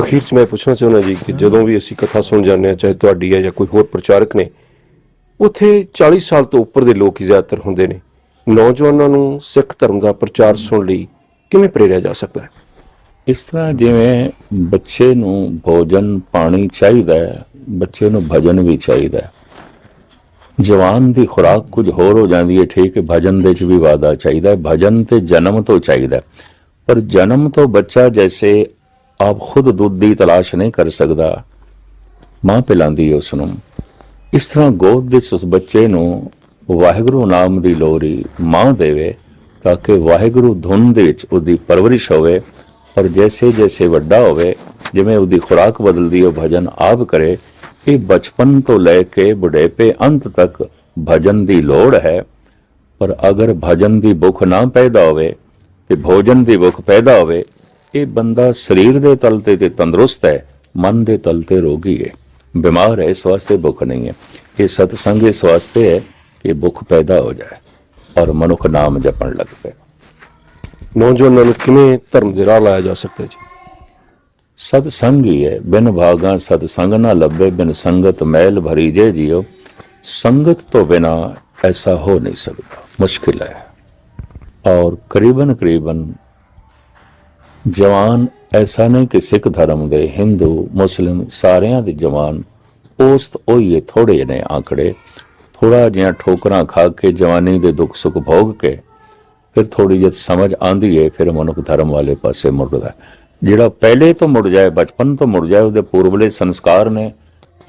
ਅਖੀਰ 'ਚ ਮੈਂ ਪੁੱਛਣਾ ਚਾਹੁੰਦਾ ਜੀ ਕਿ ਜਦੋਂ ਵੀ ਅਸੀਂ ਕਥਾ ਸੁਣ ਜਾਂਦੇ ਹਾਂ ਚਾਹੇ ਤੁਹਾਡੀ ਹੈ ਜਾਂ ਕੋਈ ਹੋਰ ਪ੍ਰਚਾਰਕ ਨੇ ਉੱਥੇ 40 ਸਾਲ ਤੋਂ ਉੱਪਰ ਦੇ ਲੋਕ ਹੀ ਜ਼ਿਆਦਾਤਰ ਹੁੰਦੇ ਨੇ। ਨੌਜਵਾਨਾਂ ਨੂੰ ਸਿੱਖ ਧਰਮ ਦਾ ਪ੍ਰਚਾਰ ਸੁਣ ਲਈ ਕਿਵੇਂ ਪ੍ਰੇਰਿਆ ਜਾ ਸਕਦਾ ਹੈ? ਇਸ ਤਰ੍ਹਾਂ ਜਿਵੇਂ ਬੱਚੇ ਨੂੰ ਭੋਜਨ ਪਾਣੀ ਚਾਹੀਦਾ ਹੈ, ਬੱਚੇ ਨੂੰ ਭਜਨ ਵੀ ਚਾਹੀਦਾ ਹੈ। ਜਵਾਨ ਦੀ ਖੁਰਾਕ ਕੁਝ ਹੋਰ ਹੋ ਜਾਂਦੀ ਹੈ, ਠੀਕ ਹੈ, ਭਜਨ ਦੇ ਚ ਵੀ ਵਾਦਾ ਚਾਹੀਦਾ ਹੈ, ਭਜਨ ਤੇ ਜਨਮ ਤੋਂ ਚਾਹੀਦਾ ਪਰ ਜਨਮ ਤੋਂ ਬੱਚਾ ਜੈਸੇ ਆਪ ਖੁਦ ਦੁੱਧ ਦੀ ਤਲਾਸ਼ ਨਹੀਂ ਕਰ ਸਕਦਾ, ਮਾਂ ਪਿਲਾਉਂਦੀ ਹੈ ਉਸ ਨੂੰ। ਇਸ ਤਰ੍ਹਾਂ ਗੋਦ ਦੇ ਉਸ ਬੱਚੇ ਨੂੰ ਵਾਹਿਗੁਰੂ ਨਾਮ ਦੀ ਲੋਰੀ ਮਾਂ ਦੇਵੇ ਤਾਂ ਕਿ ਵਾਹਿਗੁਰੂ ਧੁਨ ਦੇ ਵਿੱਚ ਉਹਦੀ ਪਰਵਰਿਸ਼ ਹੋਵੇ ਔਰ ਜੈਸੇ ਜੈਸੇ ਵੱਡਾ ਹੋਵੇ, ਜਿਵੇਂ ਉਹਦੀ ਖੁਰਾਕ ਬਦਲਦੀ ਉਹ ਭਜਨ ਆਪ ਕਰੇ, ਇਹ ਬਚਪਨ ਤੋਂ ਲੈ ਕੇ ਬੁਢੇਪੇ ਅੰਤ ਤੱਕ ਭਜਨ ਦੀ ਲੋੜ ਹੈ। ਪਰ ਅਗਰ ਭਜਨ ਦੀ ਭੁੱਖ ਨਾ ਪੈਦਾ ਹੋਵੇ ਤੇ ਭੋਜਨ ਦੀ ਭੁੱਖ ਪੈਦਾ ਹੋਵੇ, ਇਹ ਬੰਦਾ ਸਰੀਰ ਦੇ ਤਲ ਤੇ ਤੇ ਤੰਦਰੁਸਤ ਹੈ, ਮਨ ਦੇ ਤਲ ਤੇ ਰੋਗੀ ਹੈ। ਬਿਮਾਰ ਹੈ, ਇਸ ਵਾਸਤੇ ਭੁੱਖ ਨਹੀਂ ਹੈ। ਇਹ ਸਤਸੰਗ ਇਸ ਵਾਸਤੇ ਹੈ ਕਿ ਭੁੱਖ ਪੈਦਾ ਹੋ ਜਾਏ। ਔਰ ਮਨੁੱਖ ਨਾਮ ਜਪਣ ਲੱਗ ਪਏ ਨੌਜਵਾਨਾਂ ਨੂੰ ਕਿਵੇਂ ਧਰਮ ਦੇ ਰਾਹ ਲਾਇਆ ਜਾ ਸਕਦਾ ਜੀ? ਸਤਸੰਗ ਹੀ ਹੈ ਬਿਨ ਭਾਗਾ ਸਤਸੰਗ ਨਾ ਲੱਭੇ ਬਿਨ ਸੰਗਤ ਮੈਲ ਭਰੀ ਜੇ ਜਿਉ ਸੰਗਤ ਤੋਂ ਬਿਨਾ ਐਸਾ ਹੋ ਨਹੀਂ ਸਕਦਾ ਮੁਸ਼ਕਿਲ ਹੈ। ਔਰ ਕਰੀਬਨ ਕਰੀਬਨ ਜਵਾਨ ਐਸਾ ਨਹੀਂ ਕਿ ਸਿੱਖ ਧਰਮ ਦੇ ਹਿੰਦੂ ਮੁਸਲਿਮ ਸਾਰਿਆਂ ਦੇ ਜਵਾਨ ਔਸਤ ਉਹੀ ਹੈ ਥੋੜੇ ਨੇ ਆંકੜੇ ਥੋੜਾ ਜਿਹਾ ਠੋਕਰਾਂ ਖਾ ਕੇ ਜਵਾਨੀ ਦੇ ਦੁੱਖ ਸੁੱਖ ਭੋਗ ਕੇ ਫਿਰ ਥੋੜੀ ਜਿਹੀ ਸਮਝ ਆਂਦੀ ਹੈ ਫਿਰ ਮਨੁੱਖ ਧਰਮ ਵਾਲੇ ਪਾਸੇ ਮੁੜਦਾ ਜਿਹੜਾ ਪਹਿਲੇ ਤੋਂ ਮੁੜ ਜਾਏ, ਬਚਪਨ ਤੋਂ ਮੁੜ ਜਾਏ, ਉਹਦੇ ਪੂਰਬਲੇ ਸੰਸਕਾਰ ਨੇ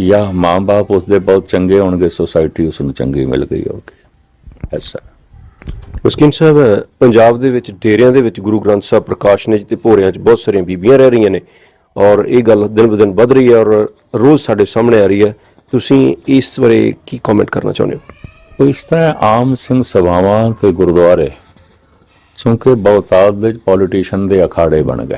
ਜਾਂ ਮਾਂ-ਬਾਪ ਉਸਦੇ ਬਹੁਤ ਚੰਗੇ ਹੋਣਗੇ ਸੋਸਾਇਟੀ ਉਸ ਨੂੰ ਚੰਗੀ ਮਿਲ ਗਈ ਹੋਗੀ ਐਸਾ ਮੁਸਕਿਨ ਸਾਹਿਬ, ਪੰਜਾਬ ਦੇ ਵਿੱਚ, ਡੇਰਿਆਂ ਦੇ ਵਿੱਚ ਗੁਰੂ ਗ੍ਰੰਥ ਸਾਹਿਬ ਪ੍ਰਕਾਸ਼ ਨੇ ਤੇ ਭੋਰਿਆਂ 'ਚ ਬਹੁਤ ਸਾਰੀਆਂ ਬੀਬੀਆਂ ਰਹਿ ਰਹੀਆਂ ਨੇ ਔਰ ਇਹ ਗੱਲ ਦਿਨ ਬ ਦਿਨ ਵੱਧ ਰਹੀ ਹੈ ਔਰ ਰੋਜ਼ ਸਾਡੇ ਸਾਹਮਣੇ ਆ ਰਹੀ ਹੈ। ਤੁਸੀਂ ਇਸ ਬਾਰੇ ਕੀ ਕਮੈਂਟ ਕਰਨਾ ਚਾਹੁੰਦੇ ਹੋ? ਇਸ ਤਰ੍ਹਾਂ ਆਮ ਸਿੰਘ ਸਭਾਵਾਂ ਤੇ ਗੁਰਦੁਆਰੇ ਕਿਉਂਕਿ ਬਹੁਤਾਤ ਦੇ ਪੋਲੀਟੀਸ਼ੀਅਨ ਦੇ ਅਖਾੜੇ ਬਣ ਗਏ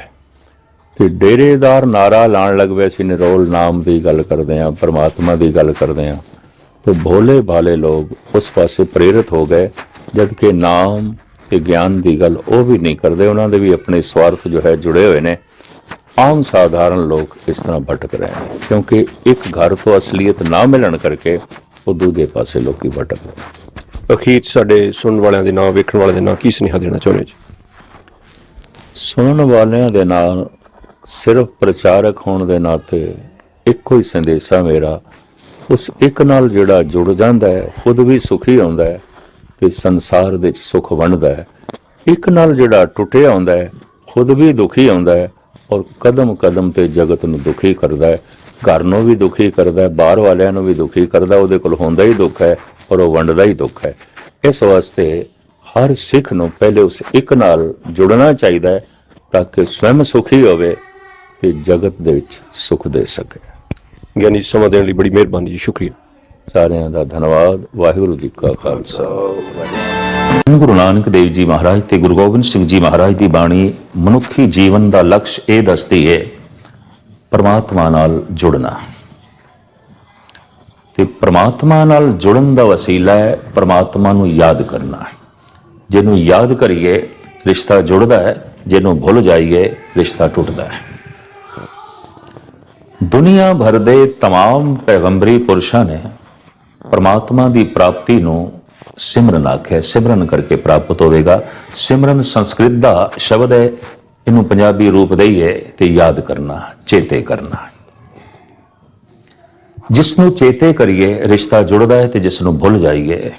ਤੇ ਡੇਰੇਦਾਰ ਨਾਰਾ ਲਾਣ ਲੱਗ ਪਏ ਸੀ, ਨਿਰੋਲ ਨਾਮ ਦੀ ਗੱਲ ਕਰਦੇ ਆ ਪਰਮਾਤਮਾ ਦੀ ਗੱਲ ਕਰਦੇ ਆ ਤੇ ਭੋਲੇ ਭਾਲੇ ਲੋਕ ਉਸ ਪਾਸੇ ਪ੍ਰੇਰਿਤ ਹੋ ਗਏ ਜਦ ਕਿ ਨਾਮ ਤੇ ਗਿਆਨ ਦੀ ਗੱਲ ਉਹ ਵੀ ਨਹੀਂ ਕਰਦੇ, ਉਹਨਾਂ ਦੇ ਵੀ ਆਪਣੇ ਸਵਾਰਥ ਜੋ ਹੈ ਜੁੜੇ ਹੋਏ ਨੇ। ਆਮ ਸਾਧਾਰਨ ਲੋਕ ਇਸ ਤਰ੍ਹਾਂ ਭਟਕ ਰਹੇ ਨੇ ਕਿਉਂਕਿ ਇੱਕ ਘਰ ਤੋਂ ਅਸਲੀਅਤ ਨਾ ਮਿਲਣ ਕਰਕੇ ਉਹ ਦੂਜੇ ਪਾਸੇ ਲੋਕੀ ਭਟਕ ਰਹੇ। ਅਖੀਰ ਸਾਡੇ ਸੁਣਨ ਵਾਲਿਆਂ ਦੇ ਨਾਂ ਵੇਖਣ ਵਾਲਿਆਂ ਦੇ ਨਾਂ ਕੀ ਸੁਨੇਹਾ ਦੇਣਾ ਚਾਹੁੰਦੇ ਜੀ ਸੁਣਨ ਵਾਲਿਆਂ ਦੇ ਨਾਲ ਸਿਰਫ ਪ੍ਰਚਾਰਕ ਹੋਣ ਦੇ ਨਾਤੇ ਇੱਕੋ ਹੀ ਸੰਦੇਸ਼ਾ ਮੇਰਾ ਉਸ ਇੱਕ ਨਾਲ ਜਿਹੜਾ ਜੁੜ ਜਾਂਦਾ ਹੈ ਖੁਦ ਵੀ ਸੁਖੀ ਹੁੰਦਾ ਹੈ ਤੇ ਸੰਸਾਰ ਦੇ ਵਿੱਚ ਸੁਖ ਵੰਡਦਾ ਹੈ ਇੱਕ ਨਾਲ ਜਿਹੜਾ ਟੁੱਟਿਆ ਹੁੰਦਾ ਹੈ ਖੁਦ ਵੀ ਦੁਖੀ ਹੁੰਦਾ ਹੈ ਔਰ ਕਦਮ ਕਦਮ ਤੇ ਜਗਤ ਨੂੰ ਦੁਖੀ ਕਰਦਾ ਹੈ। ਘਰ ਨੂੰ ਵੀ ਦੁਖੀ ਕਰਦਾ ਹੈ ਬਾਹਰ ਵਾਲਿਆਂ ਨੂੰ ਵੀ ਦੁਖੀ ਕਰਦਾ ਉਹਦੇ ਕੋਲ ਹੁੰਦਾ ਹੀ ਦੁੱਖ ਹੈ ਔਰ ਉਹ ਵੰਡਦਾ ਹੀ ਦੁੱਖ ਹੈ। ਇਸ ਵਾਸਤੇ ਹਰ ਸਿੱਖ ਨੂੰ ਪਹਿਲੇ ਉਸ ਇੱਕ ਨਾਲ ਜੁੜਨਾ ਚਾਹੀਦਾ ਹੈ ਤਾਂ ਕਿ ਸਵੈਮ ਸੁਖੀ ਹੋਵੇ ਤੇ ਜਗਤ ਦੇ ਵਿੱਚ ਸੁਖ ਦੇ ਸਕੇ। ਗਿਆਨੀ ਸਮਾਂ ਦੇਣ ਲਈ ਬੜੀ ਮਿਹਰਬਾਨੀ ਜੀ ਸ਼ੁਕਰੀਆ। ਸਾਰਿਆਂ ਦਾ ਧੰਨਵਾਦ ਵਾਹਿਗੁਰੂ ਜੀ ਕਾ ਖਾਲਸਾ। ਗੁਰੂ ਨਾਨਕ ਦੇਵ ਜੀ ਮਹਾਰਾਜ ਤੇ ਗੁਰੂ ਗੋਬਿੰਦ ਸਿੰਘ ਜੀ ਮਹਾਰਾਜ ਦੀ ਬਾਣੀ ਮਨੁੱਖੀ ਜੀਵਨ ਦਾ ਲਕਸ਼ ਇਹ ਦੱਸਦੀ ਹੈ ਪਰਮਾਤਮਾ ਨਾਲ ਜੁੜਨਾ ਤੇ ਪਰਮਾਤਮਾ ਨਾਲ ਜੁੜਨ ਦਾ ਵਸੀਲਾ ਹੈ ਪਰਮਾਤਮਾ ਨੂੰ ਯਾਦ ਕਰਨਾ ਜਿਹਨੂੰ ਯਾਦ ਕਰੀਏ ਰਿਸ਼ਤਾ ਜੁੜਦਾ ਹੈ ਜਿਹਨੂੰ ਭੁੱਲ ਜਾਈਏ ਰਿਸ਼ਤਾ ਟੁੱਟਦਾ ਹੈ ਦੁਨੀਆ ਭਰ ਦੇ तमाम ਪੈਗੰਬਰੀ ਪੁਰਸ਼ਾਂ ਨੇ ਪਰਮਾਤਮਾ ਦੀ ਪ੍ਰਾਪਤੀ ਨੂੰ ਸਿਮਰਨ ਆਖਿਆ ਸਿਮਰਨ ਕਰਕੇ ਪ੍ਰਾਪਤ ਹੋਵੇਗਾ। ਸਿਮਰਨ ਸੰਸਕ੍ਰਿਤ ਦਾ ਸ਼ਬਦ ਹੈ, ਇਹਨੂੰ ਪੰਜਾਬੀ ਰੂਪ ਦਈਏ ਤੇ ਯਾਦ ਕਰਨਾ, ਚੇਤੇ ਕਰਨਾ। ਜਿਸ ਨੂੰ ਚੇਤੇ ਕਰੀਏ, ਰਿਸ਼ਤਾ ਜੁੜਦਾ ਹੈ ਤੇ ਜਿਸ ਨੂੰ ਭੁੱਲ ਜਾਈਏ,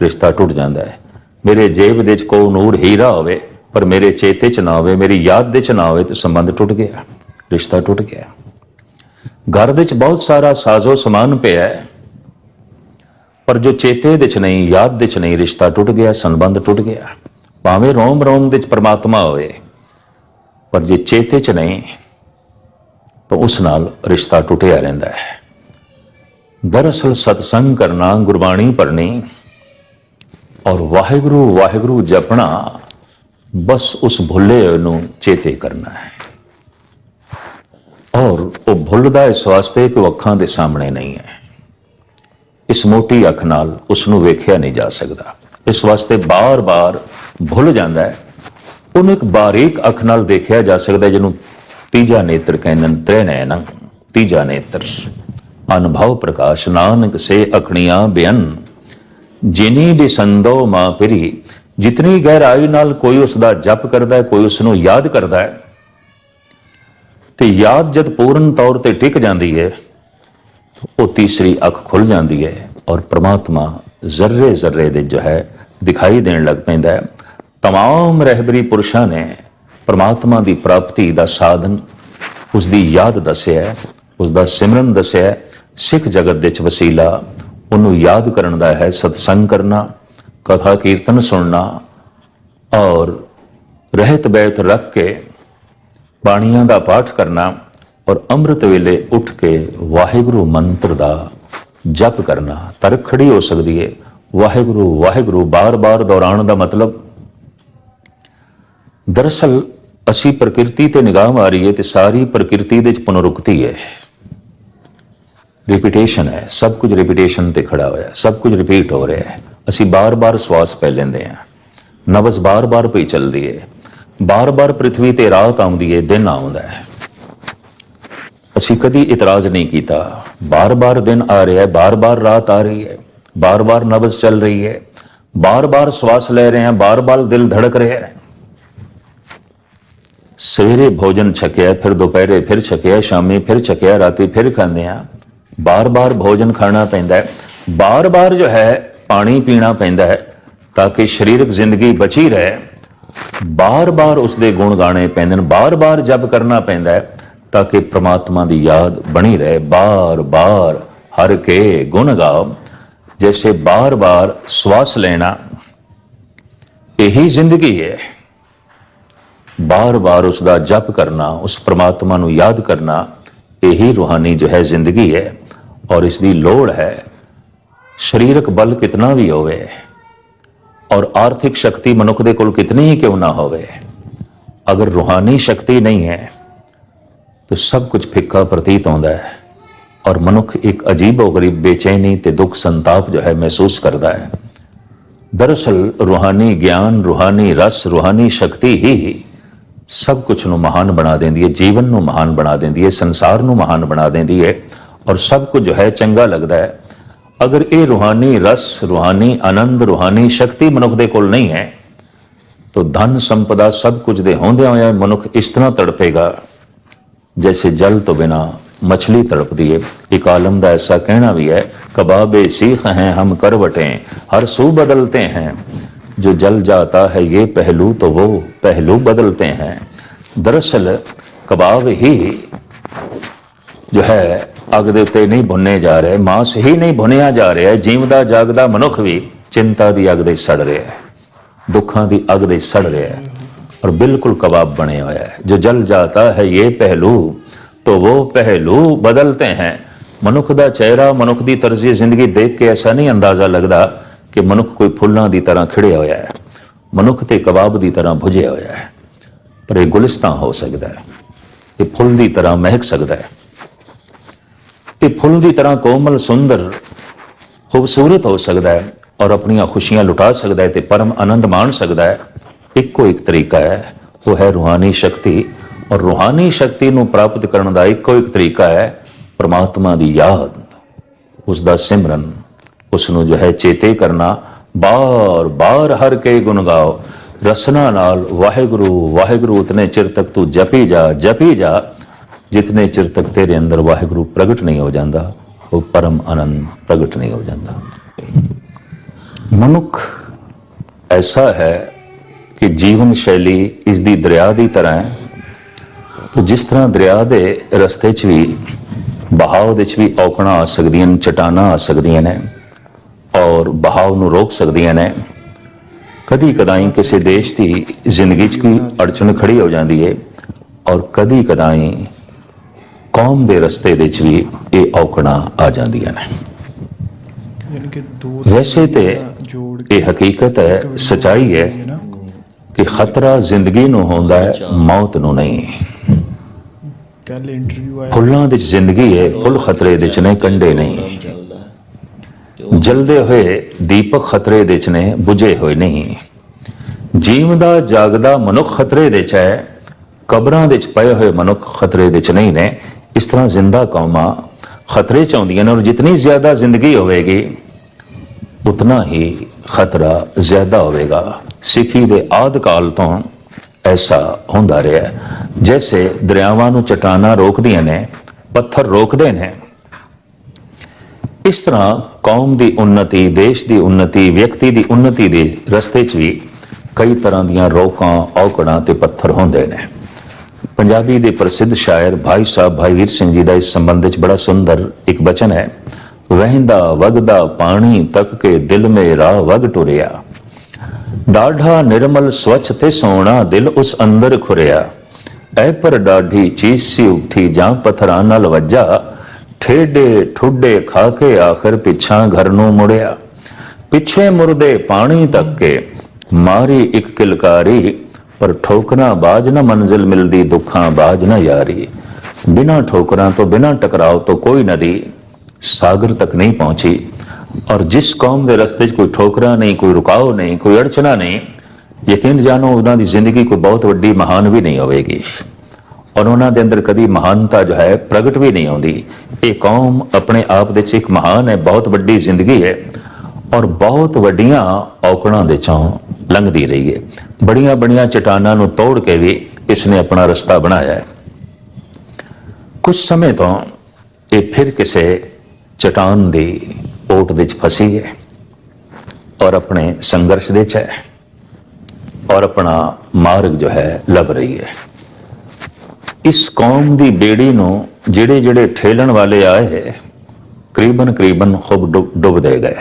ਰਿਸ਼ਤਾ ਟੁੱਟ ਜਾਂਦਾ ਹੈ। ਮੇਰੇ ਜੇਬ ਦੇ ਵਿੱਚ ਕੋ ਨੂਰ ਹੀਰਾ ਹੋਵੇ, ਪਰ ਮੇਰੇ ਚੇਤੇ ਚ ਨਾ ਹੋਵੇ, ਮੇਰੀ ਯਾਦ ਦੇ ਚ ਨਾ ਹੋਵੇ ਤੇ ਸੰਬੰਧ ਟੁੱਟ ਗਿਆ, ਰਿਸ਼ਤਾ ਟੁੱਟ ਗਿਆ। ਘਰ ਦੇ ਵਿੱਚ ਬਹੁਤ ਸਾਰਾ ਸਾਜ਼ੋ ਸਮਾਨ ਪਿਆ ਹੈ। ਪਰ ਜੋ ਚੇਤੇ ਦੇ ਵਿੱਚ ਨਹੀਂ, ਯਾਦ ਦੇ ਵਿੱਚ ਨਹੀਂ, ਰਿਸ਼ਤਾ ਟੁੱਟ ਗਿਆ, ਸੰਬੰਧ ਟੁੱਟ ਗਿਆ, ਭਾਵੇਂ ਰੋਮ ਰੋਮ ਦੇ ਵਿੱਚ ਪਰਮਾਤਮਾ ਹੋਵੇ, ਪਰ ਜੇ ਚੇਤੇ 'ਚ ਨਹੀਂ, ਤਾਂ ਉਸ ਨਾਲ ਰਿਸ਼ਤਾ ਟੁੱਟਿਆ ਰਹਿੰਦਾ ਹੈ। ਦਰਅਸਲ ਸਤਸੰਗ ਕਰਨਾ ਗੁਰਬਾਣੀ ਪੜ੍ਹਨੀ ਔਰ ਵਾਹਿਗੁਰੂ ਵਾਹਿਗੁਰੂ ਜਪਣਾ ਬਸ ਉਸ ਭੁੱਲੇ ਨੂੰ ਚੇਤੇ ਕਰਨਾ ਹੈ। ਔਰ ਉਹ ਭੁੱਲਦਾ ਇਸ ਵਾਸਤੇ ਕਿ ਉਹ ਅੱਖਾਂ ਦੇ ਸਾਹਮਣੇ ਨਹੀਂ ਹੈ। ਇਸ ਮੋਟੀ ਅੱਖ ਨਾਲ ਉਸ ਨੂੰ ਵੇਖਿਆ ਨਹੀਂ ਜਾ ਸਕਦਾ। ਇਸ ਵਾਸਤੇ ਬਾਰ-ਬਾਰ ਭੁੱਲ ਜਾਂਦਾ ਹੈ। ਉਹਨੂੰ ਇੱਕ ਬਾਰੀਕ ਅੱਖ ਨਾਲ ਦੇਖਿਆ ਜਾ ਸਕਦਾ ਜਿਹਨੂੰ ਤੀਜਾ ਨੇਤਰ ਕਹਿੰਦੇ ਨੇ ਤ੍ਰੈ ਤੀਜਾ ਨੇਤਰ। ਅਨੁਭਵ ਪ੍ਰਕਾਸ਼ ਨਾਨਕ ਸੇ ਅਖਣੀਆਂ ਬਿਆਨ ਜਿਨੀ ਦੇ ਸੰਦੋ ਮਾਂ ਪਰੀ ਜਿਤਨੀ ਗਹਿਰਾਈ ਨਾਲ ਕੋਈ ਉਸ ਦਾ ਜਪ ਕਰਦਾ ਹੈ, ਕੋਈ ਉਸ ਨੂੰ ਯਾਦ ਕਰਦਾ ਹੈ। ਤੇ ਯਾਦ ਜਦ ਪੂਰਨ ਤੌਰ ਤੇ ਟਿਕ ਜਾਂਦੀ ਹੈ ਉਹ ਤੀਸਰੀ ਅੱਖ ਖੁੱਲ ਜਾਂਦੀ ਹੈ ਔਰ ਪ੍ਰਮਾਤਮਾ ਜ਼ਰਰੇ ਜ਼ਰਰੇ ਦੇ ਜੋ ਹੈ ਦਿਖਾਈ ਦੇਣ ਲੱਗ ਪੈਂਦਾ ਹੈ तमाम ਰਹਿਬਰੀ ਪੁਰਸ਼ਾਂ ਨੇ ਪ੍ਰਮਾਤਮਾ ਦੀ ਪ੍ਰਾਪਤੀ ਦਾ ਸਾਧਨ ਉਸ ਦੀ ਯਾਦ ਦੱਸਿਆ ਹੈ, ਉਸ ਦਾ ਸਿਮਰਨ ਦੱਸਿਆ ਹੈ। ਸਿੱਖ ਜਗਤ ਦੇ ਵਿੱਚ ਵਸੀਲਾ ਉਹਨੂੰ ਯਾਦ ਕਰਨ ਦਾ ਹੈ ਸਤਸੰਗ ਕਰਨਾ ਕਥਾ ਕੀਰਤਨ ਸੁਣਨਾ ਔਰ ਰਹਿਤ ਬੈਠ ਰੱਖ ਕੇ ਬਾਣੀਆਂ ਦਾ ਪਾਠ ਕਰਨਾ ਔਰ ਅੰਮ੍ਰਿਤ ਵੇਲੇ ਉੱਠ ਕੇ ਵਾਹਿਗੁਰੂ ਮੰਤਰ ਦਾ ਜਪ ਕਰਨਾ ਤਰਕ ਖੜੀ ਹੋ ਸਕਦੀ ਹੈ ਵਾਹਿਗੁਰੂ ਵਾਹਿਗੁਰੂ, ਬਾਰ-ਬਾਰ ਦੁਹਰਾਉਣ ਦਾ ਮਤਲਬ? ਦਰਅਸਲ, ਅਸੀਂ ਪ੍ਰਕਿਰਤੀ ਤੇ ਨਿਗਾਹ ਮਾਰੀਏ ਤੇ ਸਾਰੀ ਪ੍ਰਕਿਰਤੀ ਦੇ ਵਿੱਚ ਪੁਨਰੁਕਤੀ ਹੈ ਰਿਪੀਟੇਸ਼ਨ ਹੈ, ਸਭ ਕੁਝ ਰਿਪੀਟੇਸ਼ਨ ਤੇ ਖੜਾ ਹੋਇਆ, ਸਭ ਕੁਝ ਰਿਪੀਟ ਹੋ ਰਿਹਾ ਹੈ। ਅਸੀਂ ਬਾਰ-ਬਾਰ ਸਵਾਸ ਪੈ ਲੈਂਦੇ ਹਾਂ। ਨਬਜ਼ ਬਾਰ-ਬਾਰ ਪਈ ਚੱਲਦੀ ਹੈ ਬਾਰ-ਬਾਰ ਪ੍ਰithvi ਤੇ ਰਾਤ ਆਉਂਦੀ ਹੈ ਦਿਨ ਆਉਂਦਾ ਹੈ। ਅਸੀਂ ਕਦੀ ਇਤਰਾਜ਼ ਨਹੀਂ ਕੀਤਾ। ਬਾਰ-ਬਾਰ ਦਿਨ ਆ ਰਿਹਾ ਹੈ, ਬਾਰ-ਬਾਰ ਰਾਤ ਆ ਰਹੀ ਹੈ, ਬਾਰ-ਬਾਰ ਨਬਜ਼ ਚੱਲ ਰਹੀ ਹੈ, ਬਾਰ-ਬਾਰ ਸਵਾਸ ਲੈ ਰਹੇ ਹਾਂ, ਬਾਰ-ਬਾਰ ਦਿਲ ਧੜਕ ਰਿਹਾ ਹੈ। ਸਵੇਰੇ ਭੋਜਨ ਛਕਿਆ, ਫਿਰ ਦੁਪਹਿਰੇ ਫਿਰ ਛਕਿਆ, ਸ਼ਾਮੀ ਫਿਰ ਛਕਿਆ, ਰਾਤੀ ਫਿਰ ਖਾਂਦੇ ਆ ਬਾਰ-ਬਾਰ ਭੋਜਨ ਖਾਣਾ ਪੈਂਦਾ ਹੈ। ਬਾਰ-ਬਾਰ ਜੋ ਹੈ, ਪਾਣੀ ਪੀਣਾ ਪੈਂਦਾ ਹੈ ਤਾਂ ਕਿ ਸਰੀਰਕ ਜ਼ਿੰਦਗੀ ਬਚੀ ਰਹੇ। ਬਾਰ-ਬਾਰ ਉਸ ਦੇ ਗੁਣ ਗਾਣੇ ਪੈਂਦੇ ਨੇ, ਬਾਰ-ਬਾਰ ਜਪ ਕਰਨਾ ਪੈਂਦਾ ਹੈ। ਤਾਂ ਕਿ ਪ੍ਰਮਾਤਮਾ ਦੀ ਯਾਦ ਬਣੀ ਰਹੇ। ਬਾਰ-ਬਾਰ ਹਰ ਕੇ ਗੁਣ ਗਾਓ। ਜੈਸੇ ਬਾਰ-ਬਾਰ ਸਵਾਸ ਲੈਣਾ, ਇਹੀ ਜ਼ਿੰਦਗੀ ਹੈ। ਬਾਰ-ਬਾਰ ਉਸ ਦਾ ਜਪ ਕਰਨਾ, ਉਸ ਪ੍ਰਮਾਤਮਾ ਨੂੰ ਯਾਦ ਕਰਨਾ, ਇਹੀ ਰੂਹਾਨੀ ਜੋ ਹੈ ਜ਼ਿੰਦਗੀ ਹੈ। ਔਰ ਇਸ ਦੀ ਲੋੜ ਹੈ, ਸਰੀਰਕ ਬਲ ਕਿਤਨਾ ਵੀ ਹੋਵੇ, ਔਰ ਆਰਥਿਕ ਸ਼ਕਤੀ ਮਨੁੱਖ ਦੇ ਕੋਲ ਕਿਤਨੀ ਹੀ ਕਿਉਂ ਨਾ ਹੋਵੇ। ਅਗਰ ਰੂਹਾਨੀ ਸ਼ਕਤੀ ਨਹੀਂ ਹੈ ਤਾਂ ਸਭ ਕੁਝ ਫਿੱਕਾ ਪ੍ਰਤੀਤ ਹੁੰਦਾ ਹੈ ਔਰ ਮਨੁੱਖ ਇੱਕ ਅਜੀਬੋ ਗਰੀਬ ਬੇਚੈਨੀ ਤੇ ਦੁੱਖ ਸੰਤਾਪ ਜੋ ਹੈ ਮਹਿਸੂਸ ਕਰਦਾ ਹੈ। ਦਰਅਸਲ ਰੂਹਾਨੀ ਗਿਆਨ, ਰੂਹਾਨੀ ਰਸ, ਰੂਹਾਨੀ ਸ਼ਕਤੀ ਹੀ ਸਭ ਕੁਝ ਨੂੰ ਮਹਾਨ ਬਣਾ ਦਿੰਦੀ ਹੈ, ਜੀਵਨ ਨੂੰ ਮਹਾਨ ਬਣਾ ਦਿੰਦੀ ਹੈ, ਸੰਸਾਰ ਨੂੰ ਮਹਾਨ ਬਣਾ ਦਿੰਦੀ ਹੈ ਔਰ ਸਭ ਕੁਝ ਜੋ ਹੈ ਚੰਗਾ ਲੱਗਦਾ ਹੈ। ਅਗਰ ਇਹ ਰੂਹਾਨੀ ਰਸ, ਰੂਹਾਨੀ ਆਨੰਦ, ਰੂਹਾਨੀ ਸ਼ਕਤੀ ਮਨੁੱਖ ਦੇ ਕੋਲ ਨਹੀਂ ਹੈ, ਤਾਂ ਧਨ ਸੰਪਦਾ ਸਭ ਕੁਝ ਦੇ ਹੁੰਦਿਆਂ ਹੋਇਆਂ ਮਨੁੱਖ ਇਸ ਤਰ੍ਹਾਂ ਤੜਪੇਗਾ। जैसे जल तो बिना मछली तड़प दिए एक आलम का ऐसा कहना भी है कबाबे सीख हैं हम करवटें हर सू बदलते हैं जो जल जाता है ये पहलू तो वो पहलू बदलते हैं ਦਰਅਸਲ ਕਬਾਬ ਹੀ ਜੋ ਹੈ ਅਗ ਦੇ ਉੱਤੇ ਨਹੀਂ ਭੁੰਨੇ ਜਾ ਰਹੇ ਮਾਸ ਹੀ ਨਹੀਂ ਭੁੰਨਿਆ ਜਾ ਰਿਹਾ ਜੀਵਦਾ ਜਾਗਦਾ ਮਨੁੱਖ ਵੀ ਚਿੰਤਾ ਦੀ ਅਗ ਦੇ ਸੜ ਰਿਹਾ ਹੈ ਦੁੱਖਾਂ ਦੀ ਅਗ ਦੇ ਸੜ ਰਿਹਾ ਹੈ और बिल्कुल कबाब बने हुआ है जो जल जाता है ये पहलू तो वो पहलू बदलते हैं ਮਨੁੱਖ ਦਾ ਚਿਹਰਾ ਮਨੁੱਖ ਦੀ ਤਰਜ਼ੀ ਜ਼ਿੰਦਗੀ ਦੇਖ ਕੇ ਐਸਾ ਨਹੀਂ ਅੰਦਾਜ਼ਾ ਲੱਗਦਾ ਕਿ ਮਨੁੱਖ ਕੋਈ ਫੁੱਲਾਂ ਦੀ ਤਰ੍ਹਾਂ ਖਿੜਿਆ ਹੋਇਆ ਹੈ ਮਨੁੱਖ ਤੇ ਕਬਾਬ ਦੀ ਤਰ੍ਹਾਂ ਭੁਜਿਆ ਹੋਇਆ ਹੈ ਪਰ ਇਹ ਗੁਲਿਸਤਾਂ ਹੋ ਸਕਦਾ ਹੈ ਇਹ ਫੁੱਲ ਦੀ ਤਰ੍ਹਾਂ ਮਹਿਕ ਸਕਦਾ ਹੈ ਇਹ ਫੁੱਲ ਦੀ ਤਰ੍ਹਾਂ ਕੋਮਲ ਸੁੰਦਰ ਖੂਬਸੂਰਤ ਹੋ ਸਕਦਾ ਹੈ ਔਰ ਆਪਣੀਆਂ ਖੁਸ਼ੀਆਂ ਲੁਟਾ ਸਕਦਾ ਹੈ ਤੇ ਪਰਮ ਆਨੰਦ ਮਾਣ ਸਕਦਾ ਹੈ ਇੱਕੋ ਇੱਕ ਤਰੀਕਾ ਹੈ, ਉਹ ਹੈ ਰੂਹਾਨੀ ਸ਼ਕਤੀ। ਔਰ ਰੂਹਾਨੀ ਸ਼ਕਤੀ ਨੂੰ ਪ੍ਰਾਪਤ ਕਰਨ ਦਾ ਇੱਕੋ ਇੱਕ ਤਰੀਕਾ ਹੈ, ਪ੍ਰਮਾਤਮਾ ਦੀ ਯਾਦ। ਉਸ ਦਾ ਸਿਮਰਨ ਉਸ ਨੂੰ ਜੋ ਹੈ ਚੇਤੇ ਕਰਨਾ, ਬਾਰ ਬਾਰ ਹਰ ਕੇ ਗੁਣ ਗਾਓ। ਰਸਨਾ ਨਾਲ, ਵਾਹਿਗੁਰੂ ਵਾਹਿਗੁਰੂ, ਉਤਨੇ ਚਿਰ ਤੱਕ ਤੂੰ ਜਪੀ ਜਾ ਜਪੀ ਜਾ। ਜਿਤਨੇ ਚਿਰ ਤੱਕ ਤੇਰੇ ਅੰਦਰ ਵਾਹਿਗੁਰੂ ਪ੍ਰਗਟ ਨਹੀਂ ਹੋ ਜਾਂਦਾ, ਉਹ ਪਰਮ ਆਨੰਦ ਪ੍ਰਗਟ ਨਹੀਂ ਹੋ ਜਾਂਦਾ। ਮਨੁੱਖ ਐਸਾ ਹੈ ਕਿ ਜੀਵਨ ਸ਼ੈਲੀ ਇਸ ਦੀ ਦਰਿਆ ਦੀ ਤਰ੍ਹਾਂ ਹੈ। ਤੋ ਜਿਸ ਤਰ੍ਹਾਂ ਦਰਿਆ ਦੇ ਰਸਤੇ 'ਚ ਵੀ ਬਹਾਵ ਦੇ ਵਿੱਚ ਵੀ ਔਕੜਾਂ ਆ ਸਕਦੀਆਂ ਨੇ ਚਟਾਨਾਂ ਆ ਸਕਦੀਆਂ ਨੇ ਔਰ ਬਹਾਵ ਨੂੰ ਰੋਕ ਸਕਦੀਆਂ ਨੇ ਕਦੀ ਕਦਾਈ ਕਿਸੇ ਦੇਸ਼ ਦੀ ਜ਼ਿੰਦਗੀ 'ਚ ਕੋਈ ਅੜਚਨ ਖੜੀ ਹੋ ਜਾਂਦੀ ਹੈ ਔਰ ਕਦੀ ਕਦਾਈ ਕੌਮ ਦੇ ਰਸਤੇ ਦੇ ਵਿੱਚ ਵੀ ਇਹ ਔਕੜਾਂ ਆ ਜਾਂਦੀਆਂ ਨੇ। ਯਾਨੀ ਕਿ ਦੋ ਵੈਸੇ ਤੇ ਇਹ ਹਕੀਕਤ ਹੈ ਸਚਾਈ ਹੈ ਕੇ ਖਤਰਾ ਜ਼ਿੰਦਗੀ ਨੂੰ ਹੁੰਦਾ ਹੈ ਮੌਤ ਨੂੰ ਨਹੀਂ। ਕੱਲ ਇੰਟਰਵਿਊ ਆਇਆ। ਫੁੱਲਾਂ ਵਿੱਚ ਜ਼ਿੰਦਗੀ ਹੈ ਫੁੱਲ ਖਤਰੇ ਦੇ ਚ ਨੇ ਕੰਡੇ ਨਹੀਂ। ਜਲਦੇ ਹੋਏ ਦੀਪਕ ਖਤਰੇ ਦੇ ਚ ਨੇ ਬੁਝੇ ਹੋਏ ਨਹੀਂ। ਜੀਵਦਾ ਜਾਗਦਾ ਮਨੁੱਖ ਖਤਰੇ ਦੇ ਚ ਹੈ ਕਬਰਾਂ ਦੇ ਚ ਪਏ ਹੋਏ ਮਨੁੱਖ ਖਤਰੇ ਦੇ ਚ ਨਹੀਂ ਨੇ। ਇਸ ਤਰ੍ਹਾਂ ਜ਼ਿੰਦਾ ਕੌਮਾਂ ਖਤਰੇ ਚ ਆਉਂਦੀਆਂ ਨੇ ਔਰ ਜਿਤਨੀ ਜ਼ਿਆਦਾ ਜ਼ਿੰਦਗੀ ਹੋਵੇਗੀ ਉਤਨਾ ਹੀ ਖਤਰਾ ਜ਼ਿਆਦਾ ਹੋਵੇਗਾ। ਸਿੱਖੀ ਦੇ ਆਦ ਕਾਲ ਤੋਂ ਐਸਾ ਹੁੰਦਾ ਰਿਹਾ ਜੈਸੇ ਦਰਿਆਵਾਂ ਨੂੰ ਚਟਾਨਾਂ ਰੋਕਦੀਆਂ ਨੇ, ਪੱਥਰ ਰੋਕਦੇ ਨੇ। ਇਸ ਤਰ੍ਹਾਂ ਕੌਮ ਦੀ ਉન્નਤੀ ਦੇਸ਼ ਦੀ ਉન્નਤੀ ਵਿਅਕਤੀ ਦੀ ਉન્નਤੀ ਦੇ ਰਸਤੇ 'ਚ ਵੀ ਕਈ ਤਰ੍ਹਾਂ ਦੀਆਂ ਰੋਕਾਂ, ਔਕੜਾਂ ਤੇ ਪੱਥਰ ਹੁੰਦੇ ਨੇ। ਪੰਜਾਬੀ ਦੇ ਪ੍ਰਸਿੱਧ ਸ਼ਾਇਰ ਭਾਈ ਸਾਹਿਬ ਭਾਈ ਵੀਰ ਸਿੰਘ ਜੀ ਦਾ ਇਸ ਸੰਬੰਧ 'ਚ ਬੜਾ ਸੁੰਦਰ ਇੱਕ ਬਚਨ ਹੈ। ਵਹਿੰਦਾ ਵਗਦਾ ਪਾਣੀ ਤੱਕ ਕੇ ਦਿਲ ਮੇ ਰਾਹ ਵਗ ਟੁਰਿਆ। ਡਾਢਾ ਨਿਰਮਲ ਸਵੱਛ ਤੇ ਸੋਹਣਾ ਦਿਲ ਉਸ ਅੰਦਰ ਖੁਰਿਆ। ਐ ਪਰ ਡਾਢੀ ਚੀਜ਼ ਸੀ ਉਠੀ ਜਾਂ ਪਥਰਾਂ ਨਾਲ ਵੱਜਾ। ਠੇਡੇ ਠੁੱਡੇ ਖਾ ਕੇ ਆਖਰ ਪਿੱਛਾਂ ਘਰ ਨੂੰ ਮੁੜਿਆ। ਪਿੱਛੇ ਮੁਰਦੇ ਪਾਣੀ ਤੱਕ ਕੇ ਮਾਰੀ ਇੱਕ ਕਿਲਕਾਰੀ। ਪਰ ਠੋਕਰਾਂ ਬਾਜ ਨਾ ਮੰਜ਼ਿਲ ਮਿਲਦੀ, ਦੁੱਖਾਂ ਬਾਜ ਨਾ ਯਾਰੀ। ਬਿਨਾਂ ਠੋਕਰਾਂ ਤੋਂ ਬਿਨਾਂ ਟਕਰਾਓ ਤੋਂ ਕੋਈ ਨਦੀ। ਸਾਗਰ ਤੱਕ ਨਹੀਂ ਪਹੁੰਚੀ। ਔਰ ਜਿਸ ਕੌਮ ਦੇ ਰਸਤੇ 'ਚ ਕੋਈ ਠੋਕਰਾ ਨਹੀਂ ਕੋਈ ਰੁਕਾਓ ਨਹੀਂ ਕੋਈ ਅੜਚਣਾ ਨਹੀਂ ਯਕੀਨ ਜਾਣੋ ਉਹਨਾਂ ਦੀ ਜ਼ਿੰਦਗੀ ਕੋਈ ਬਹੁਤ ਵੱਡੀ ਮਹਾਨ ਵੀ ਨਹੀਂ ਹੋਵੇਗੀ। ਔਰ ਉਹਨਾਂ ਦੇ ਅੰਦਰ ਕਦੀ ਮਹਾਨਤਾ ਜੋ ਹੈ ਪ੍ਰਗਟ ਵੀ ਨਹੀਂ ਆਉਂਦੀ। ਇਹ ਕੌਮ ਆਪਣੇ ਆਪ ਦੇ 'ਚ ਇੱਕ ਮਹਾਨ ਹੈ, ਬਹੁਤ ਵੱਡੀ ਜ਼ਿੰਦਗੀ ਹੈ ਔਰ ਬਹੁਤ ਵੱਡੀਆਂ ਔਕੜਾਂ ਦੇ ਚੋਂ ਲੰਘਦੀ ਰਹੀ ਹੈ। ਬੜੀਆਂ ਬੜੀਆਂ ਚਟਾਨਾਂ ਨੂੰ ਤੋੜ ਕੇ ਵੀ ਇਸ ਨੇ ਆਪਣਾ ਰਸਤਾ ਬਣਾਇਆ ਹੈ। ਕੁਝ ਸਮੇਂ ਤੋਂ ਇਹ ਫਿਰ ਕਿਸੇ ਚਟਾਨ ਦੀ ਓਟ ਵਿੱਚ ਫਸੀ ਹੈ ਔਰ ਆਪਣੇ ਸੰਘਰਸ਼ ਦੇ ਚ ਹੈ ਔਰ ਆਪਣਾ ਮਾਰਗ ਜੋ ਹੈ ਲੱਭ ਰਹੀ ਹੈ। ਇਸ ਕੌਮ ਦੀ ਬੇੜੀ ਨੂੰ ਜਿਹੜੇ ਜਿਹੜੇ ਠੇਲਣ ਵਾਲੇ ਆਏ ਹੈ ਕਰੀਬਨ ਕਰੀਬਨ ਖੁਬ ਡੁੱਬ- ਡੁੱਬਦੇ ਗਏ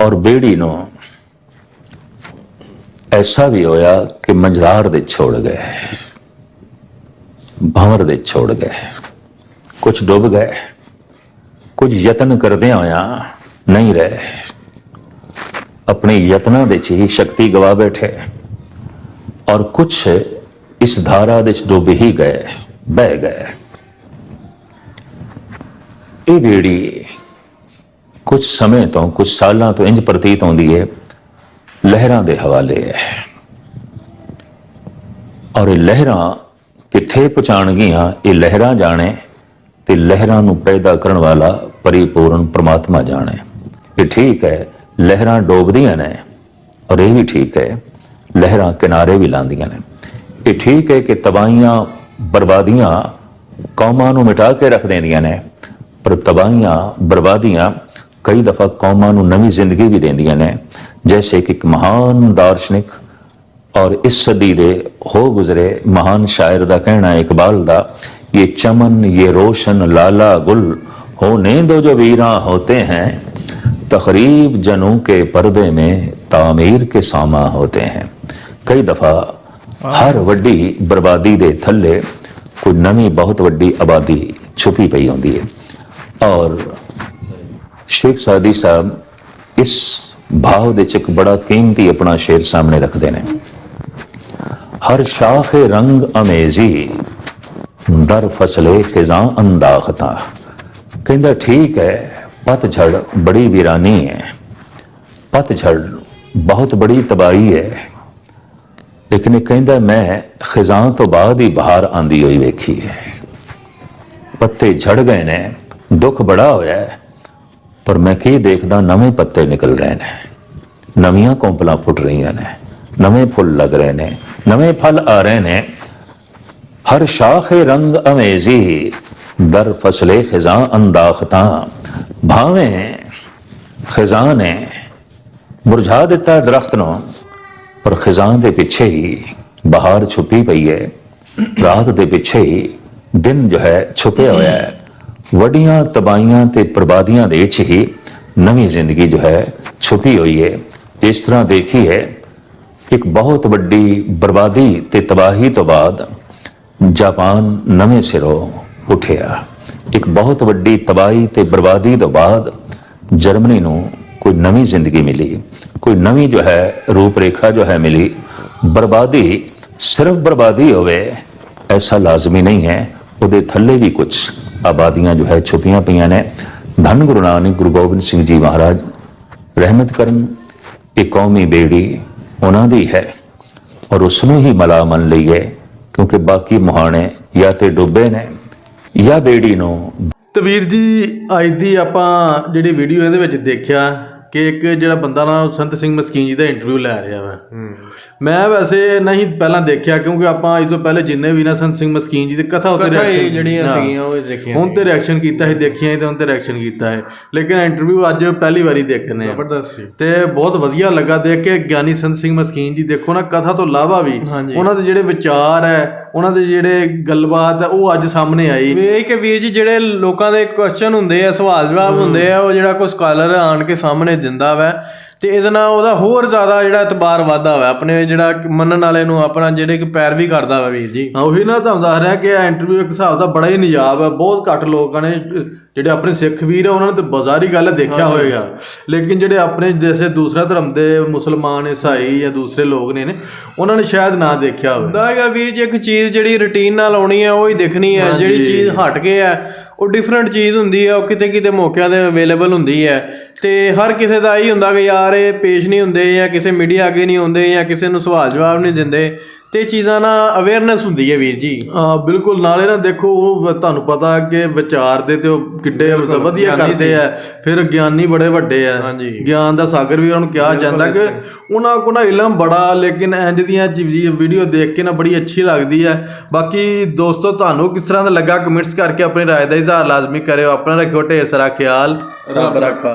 ਔਰ ਬੇੜੀ ਨੂੰ ਐਸਾ ਵੀ ਹੋਇਆ ਕਿ ਮੰਝਾਰ ਦੇ ਛੋੜ ਗਏ, ਭੰਵਰ ਦੇ ਛੋੜ ਗਏ। ਕੁਝ ਡੁੱਬ ਗਏ। ਕੁਝ ਯਤਨ ਕਰਦੇ ਹੋਇਆ ਨਹੀਂ ਰਹੇ। ਆਪਣੇ ਯਤਨਾਂ ਦੇ 'ਚ ਹੀ ਸ਼ਕਤੀ ਗਵਾ ਬੈਠੇ ਔਰ ਕੁਝ ਇਸ ਧਾਰਾ ਦੇ 'ਚ ਡੁੱਬ ਹੀ ਗਏ, ਬਹਿ ਗਏ। ਇਹ ਬੇੜੀ ਕੁਝ ਸਮੇਂ ਤੋਂ ਕੁਝ ਸਾਲਾਂ ਤੋਂ ਇੰਜ ਪ੍ਰਤੀਤ ਹੁੰਦੀ ਹੈ ਲਹਿਰਾਂ ਦੇ ਹਵਾਲੇ ਹੈ। ਔਰ ਇਹ ਲਹਿਰਾਂ ਕਿੱਥੇ ਪਹੁੰਚਾਣਗੀਆਂ ਇਹ ਲਹਿਰਾਂ ਜਾਣੇ ਤੇ ਲਹਿਰਾਂ ਨੂੰ ਪੈਦਾ ਕਰਨ ਵਾਲਾ ਪਰਿਪੂਰਨ ਪ੍ਰਮਾਤਮਾ ਜਾਣੇ। ਇਹ ਠੀਕ ਹੈ, ਲਹਿਰਾਂ ਡੋਬਦੀਆਂ ਨੇ ਔਰ ਇਹ ਵੀ ਠੀਕ ਹੈ, ਲਹਿਰਾਂ ਕਿਨਾਰੇ ਵੀ ਲਾਂਦੀਆਂ ਨੇ। ਇਹ ਠੀਕ ਹੈ ਕਿ ਤਬਾਹੀਆਂ, ਬਰਬਾਦੀਆਂ ਕੌਮਾਂ ਨੂੰ ਮਿਟਾ ਕੇ ਰੱਖ ਦਿੰਦੀਆਂ ਨੇ, ਪਰ ਤਬਾਹੀਆਂ, ਬਰਬਾਦੀਆਂ ਕਈ ਦਫਾ ਕੌਮਾਂ ਨੂੰ ਨਵੀਂ ਜ਼ਿੰਦਗੀ ਵੀ ਦਿੰਦੀਆਂ ਨੇ, ਜੈਸੇ ਕਿ ਇੱਕ ਮਹਾਨ ਦਾਰਸ਼ਨਿਕ ਔਰ ਇਸ ਸਦੀ ਦੇ ਹੋ ਗੁਜ਼ਰੇ ਮਹਾਨ ਸ਼ਾਇਰ ਦਾ ਕਹਿਣਾ ਹੈ ਇਕਬਾਲ ਦਾ ये चमन ये रोशन लाला गुल होने दो जो वीरा होते हैं तकरीब जनों के पर्दे में तामीर के सामा होते हैं कई दफा ਹਰ ਵੱਡੀ ਬਰਬਾਦੀ ਦੇ ਥੱਲੇ ਕੋਈ ਨਵੀਂ ਬਹੁਤ ਵੱਡੀ ਆਬਾਦੀ ਛੁਪੀ ਪਈ ਹੁੰਦੀ ਹੈ ਔਰ ਸ਼ੇਖ ਸਾਦੀ ਸਾਹਿਬ ਇਸ ਭਾਵ ਦੇ ਚ ਇੱਕ ਬੜਾ ਕੀਮਤੀ ਆਪਣਾ ਸ਼ੇਰ ਸਾਹਮਣੇ ਰੱਖਦੇ ਨੇ ਹਰ ਸ਼ਾਖੇ ਰੰਗ ਅਮੇਜ਼ੀ ਦਰ ਫਸਲੇ ਖਿਜ਼ਾਂ ਅੰਦਾਖਤਾ ਕਹਿੰਦਾ, ਠੀਕ ਹੈ, ਪਤਝੜ ਬੜੀ ਵੀਰਾਨੀ ਹੈ। ਪਤਝੜ ਬਹੁਤ ਬੜੀ ਤਬਾਹੀ ਹੈ। ਲੇਕਿਨ ਇਹ ਕਹਿੰਦਾ, ਮੈਂ ਖਿਜ਼ਾਂ ਤੋਂ ਬਾਅਦ ਹੀ ਬਾਹਰ ਆਂਦੀ ਹੋਈ ਵੇਖੀ ਹੈ। ਪੱਤੇ ਝੜ ਗਏ ਨੇ, ਦੁੱਖ ਬੜਾ ਹੋਇਆ ਪਰ ਮੈਂ ਕੀ ਦੇਖਦਾ, ਨਵੇਂ ਪੱਤੇ ਨਿਕਲ ਰਹੇ ਨੇ। ਨਵੀਆਂ ਕੋਂਪਲਾਂ ਫੁੱਟ ਰਹੀਆਂ ਨੇ, ਨਵੇਂ ਫੁੱਲ ਲੱਗ ਰਹੇ ਨੇ, ਨਵੇਂ ਫਲ ਆ ਰਹੇ ਨੇ। ਹਰ ਸ਼ਾਖੇ ਰੰਗ ਅਮੇਜ਼ੀ, ਦਰ ਫਸਲੇ ਖਿਜ਼ਾਂ ਅੰਦਾਖਤਾ ਭਾਵੇਂ ਖਿਜ਼ਾਂ ਨੇ ਮੁਰਝਾ ਦਿੱਤਾ ਦਰਖਤ ਨੂੰ, ਪਰ ਖਿਜ਼ਾਂ ਦੇ ਪਿੱਛੇ ਹੀ ਬਹਾਰ ਛੁਪੀ ਪਈ ਹੈ। ਰਾਤ ਦੇ ਪਿੱਛੇ ਹੀ ਦਿਨ ਜੋ ਹੈ ਛੁਪਿਆ ਹੋਇਆ ਹੈ। ਵੱਡੀਆਂ ਤਬਾਹੀਆਂ ਤੇ ਬਰਬਾਦੀਆਂ ਦੇ ਵਿੱਚ ਹੀ ਨਵੀਂ ਜ਼ਿੰਦਗੀ ਜੋ ਹੈ ਛੁਪੀ ਹੋਈ ਹੈ। ਇਸ ਤਰ੍ਹਾਂ ਦੇਖੀ ਹੈ, ਇੱਕ ਬਹੁਤ ਵੱਡੀ ਬਰਬਾਦੀ ਤੇ ਤਬਾਹੀ ਤੋਂ ਬਾਅਦ ਜਾਪਾਨ ਨਵੇਂ ਸਿਰੋਂ ਉੱਠਿਆ। ਇੱਕ ਬਹੁਤ ਵੱਡੀ ਤਬਾਹੀ ਤੇ ਬਰਬਾਦੀ ਤੋਂ ਬਾਅਦ ਜਰਮਨੀ ਨੂੰ ਕੋਈ ਨਵੀਂ ਜ਼ਿੰਦਗੀ ਮਿਲੀ। ਕੋਈ ਨਵੀਂ ਜੋ ਹੈ ਰੂਪ ਰੇਖਾ ਜੋ ਹੈ ਮਿਲੀ। ਬਰਬਾਦੀ ਸਿਰਫ ਬਰਬਾਦੀ ਹੋਵੇ, ਐਸਾ ਲਾਜ਼ਮੀ ਨਹੀਂ ਹੈ। ਉਹਦੇ ਥੱਲੇ ਵੀ ਕੁਝ ਆਬਾਦੀਆਂ ਜੋ ਹੈ ਛੁਪੀਆਂ ਪਈਆਂ ਨੇ। ਧੰਨ ਗੁਰੂ ਨਾਨਕ, ਗੁਰੂ ਗੋਬਿੰਦ ਸਿੰਘ ਜੀ ਮਹਾਰਾਜ, ਰਹਿਮਤ ਕਰਨ ਇਹ ਕੌਮੀ ਬੇੜੀ ਉਹਨਾਂ ਦੀ ਹੈ ਔਰ ਉਸ ਨੂੰ ਹੀ ਮਲਾ ਮੰਨ ਲਈਏ ਕਿਉਂਕਿ ਬਾਕੀ ਮਹਾਣੇ ਜਾਂ ਤੇ ਡੁੱਬੇ ਨੇ ਜਾਂ ਬੇੜੀ ਨੂੰ ਤਵੀਰ ਜੀ, ਅੱਜ ਦੀ ਆਪਾਂ ਜਿਹੜੀ ਵੀਡੀਓ ਇਹਦੇ ਵਿੱਚ ਦੇਖਿਆ ਕਿ ਇੱਕ ਜਿਹੜਾ ਬੰਦਾ ਨਾ ਸੰਤ ਸਿੰਘ ਮਸਕੀਨ ਜੀ ਦਾ ਇੰਟਰਵਿਊ ਲੈ ਰਿਹਾ ਵਾ। ਮੈਂ ਵੈਸੇ ਨਹੀਂ ਪਹਿਲਾਂ ਦੇਖਿਆ ਕਿਉਂਕਿ ਆਪਾਂ ਅੱਜ ਤੋਂ ਪਹਿਲੇ ਜਿੰਨੇ ਵੀ ਨਾ ਸੰਤ ਸਿੰਘ ਮਸਕੀਨ ਜੀ ਦੀ ਕਥਾ ਉੱਤੇ reaction- ਜਿਹੜੀਆਂ। ਸੀਗੀਆਂ ਉਹ ਦੇਖੀਆਂ ਹੁਣ ਤੇ ਰਿਐਕਸ਼ਨ ਕੀਤਾ ਸੀ ਦੇਖੀਆਂ ਤੇ ਹੁਣ ਤੇ ਰਿਐਕਸ਼ਨ ਕੀਤਾ ਹੈ। ਲੇਕਿਨ ਇੰਟਰਵਿਊ ਅੱਜ ਪਹਿਲੀ ਵਾਰੀ ਦੇਖਣੇ ਆ। ਜ਼ਬਰਦਸਤ ਸੀ। ਤੇ ਬਹੁਤ ਵਧੀਆ ਲੱਗਾ ਦੇਖ ਕੇ ਗਿਆਨੀ ਸੰਤ ਸਿੰਘ ਮਸਕੀਨ ਜੀ ਦੇਖੋ ਨਾ ਕਥਾ ਤੋਂ ਇਲਾਵਾ ਵੀ। ਉਹਨਾਂ ਦੇ ਜਿਹੜੇ ਵਿਚਾਰ ਹੈ ਉਹਨਾਂ ਦੇ ਜਿਹੜੇ ਗੱਲਬਾਤ ਉਹ ਅੱਜ ਸਾਹਮਣੇ ਆਈ। ਵੇਖ ਕੇ ਵੀਰ ਜੀ ਜਿਹੜੇ ਲੋਕਾਂ ਦੇ ਕੁਐਸਚਨ ਹੁੰਦੇ ਆ ਸਵਾਲ ਜਵਾਬ ਹੁੰਦੇ ਆ ਉਹ ਜਿਹੜਾ ਕੋਈ ਸਕਾਲਰ ਆਣ ਕੇ ਸਾਹਮਣੇ ਦਿੰਦਾ ਵਾ ਤੇ ਇਹਦੇ ਨਾਲ ਉਹਦਾ ਹੋਰ ਜ਼ਿਆਦਾ ਜਿਹੜਾ ਇਤਬਾਰ ਵਾਧਾ ਵਾ ਆਪਣੇ ਜਿਹੜਾ ਮੰਨਣ ਵਾਲੇ ਨੂੰ ਆਪਣਾ ਜਿਹੜੇ ਕਿ ਪੈਰਵੀ ਕਰਦਾ ਵਾ ਵੀਰ ਜੀ। ਹਾਂ ਉਹੀ ਨਾ ਤੁਹਾਨੂੰ ਦੱਸ ਰਿਹਾ ਕਿ ਇਹ ਇੰਟਰਵਿਊ ਇੱਕ ਹਿਸਾਬ ਦਾ ਬੜਾ ਹੀ ਨਿਜਾਬ ਹੈ ਬਹੁਤ ਘੱਟ ਲੋਕਾਂ ਨੇ ਜਿਹੜੇ ਆਪਣੇ ਸਿੱਖ ਵੀਰ ਆ ਉਹਨਾਂ ਨੇ ਤੇ ਬਾਜ਼ਾਰੀ ਗੱਲ ਦੇਖਿਆ ਹੋਏਗਾ। ਲੇਕਿਨ ਜਿਹੜੇ ਆਪਣੇ ਜੈਸੇ ਦੂਸਰਾ ਧਰਮ ਦੇ ਮੁਸਲਮਾਨ ਈਸਾਈ ਜਾਂ ਦੂਸਰੇ ਲੋਕ ਨੇ ਨੇ ਉਹਨਾਂ ਨੇ ਸ਼ਾਇਦ ਨਾ ਦੇਖਿਆ ਹੋਵੇ। ਹੁੰਦਾ ਹੈਗਾ ਵੀਰ ਜੀ ਇੱਕ ਚੀਜ਼ ਜਿਹੜੀ ਰੁਟੀਨ ਨਾਲ ਆਉਣੀ ਹੈ ਉਹ ਹੀ ਦਿਖਣੀ ਹੈ। ਜਿਹੜੀ ਚੀਜ਼ ਹਟ ਕੇ ਹੈ ਉਹ ਡਿਫਰੈਂਟ ਚੀਜ਼ ਹੁੰਦੀ ਹੈ ਉਹ ਕਿਤੇ ਕਿਤੇ ਮੌਕਿਆਂ ਤੇ ਅਵੇਲੇਬਲ ਹੁੰਦੀ ਹੈ ਤੇ ਹਰ ਕਿਸੇ ਦਾ ਇਹੀ ਹੁੰਦਾ ਕਿ ਯਾਰ ਇਹ ਪੇਸ਼ ਨਹੀਂ ਹੁੰਦੇ ਜਾਂ ਕਿਸੇ ਮੀਡੀਆ ਅੱਗੇ ਨਹੀਂ ਆਉਂਦੇ ਜਾਂ ਕਿਸੇ ਨੂੰ ਸਵਾਲ ਜਵਾਬ ਨਹੀਂ ਦਿੰਦੇ। ਤੇ ਚੀਜ਼ਾਂ ਨਾਲ ਅਵੇਅਰਨੈਸ ਹੁੰਦੀ ਹੈ ਵੀਰ ਜੀ। ਹਾਂ ਬਿਲਕੁਲ। ਨਾਲੇ ਨਾ ਦੇਖੋ ਉਹ ਤੁਹਾਨੂੰ ਪਤਾ ਕਿ ਵਿਚਾਰ ਦੇ ਤੇ ਉਹ ਕਿੱਡੇ ਵਧੀਆ ਕਰਦੇ। ਆ। ਫਿਰ ਗਿਆਨੀ ਬੜੇ ਵੱਡੇ ਆ। ਗਿਆਨ ਦਾ ਸਾਗਰ ਵੀ ਉਹਨਾਂ ਨੂੰ ਕਿਹਾ ਜਾਂਦਾ ਕਿ ਉਹਨਾਂ ਕੋਲ ਨਾ ਇਲਮ ਬੜਾ ਲੇਕਿਨ ਇੰਜ ਦੀਆਂ ਵੀਡੀਓ ਦੇਖ ਕੇ ਨਾ ਬੜੀ ਅੱਛੀ ਲੱਗਦੀ ਹੈ। ਬਾਕੀ ਦੋਸਤੋ ਤੁਹਾਨੂੰ ਕਿਸ ਤਰ੍ਹਾਂ ਦਾ ਲੱਗਾ? ਕਮੈਂਟਸ ਕਰਕੇ ਆਪਣੀ ਰਾਏ ਦਾ ਇਜ਼ਹਾਰ ਲਾਜ਼ਮੀ ਕਰਿਓ। ਆਪਣਾ ਰੱਖਿਓ ਢੇਰ ਸਾਰਾ ਖਿਆਲ। ਰੱਬ ਰੱਖਾ।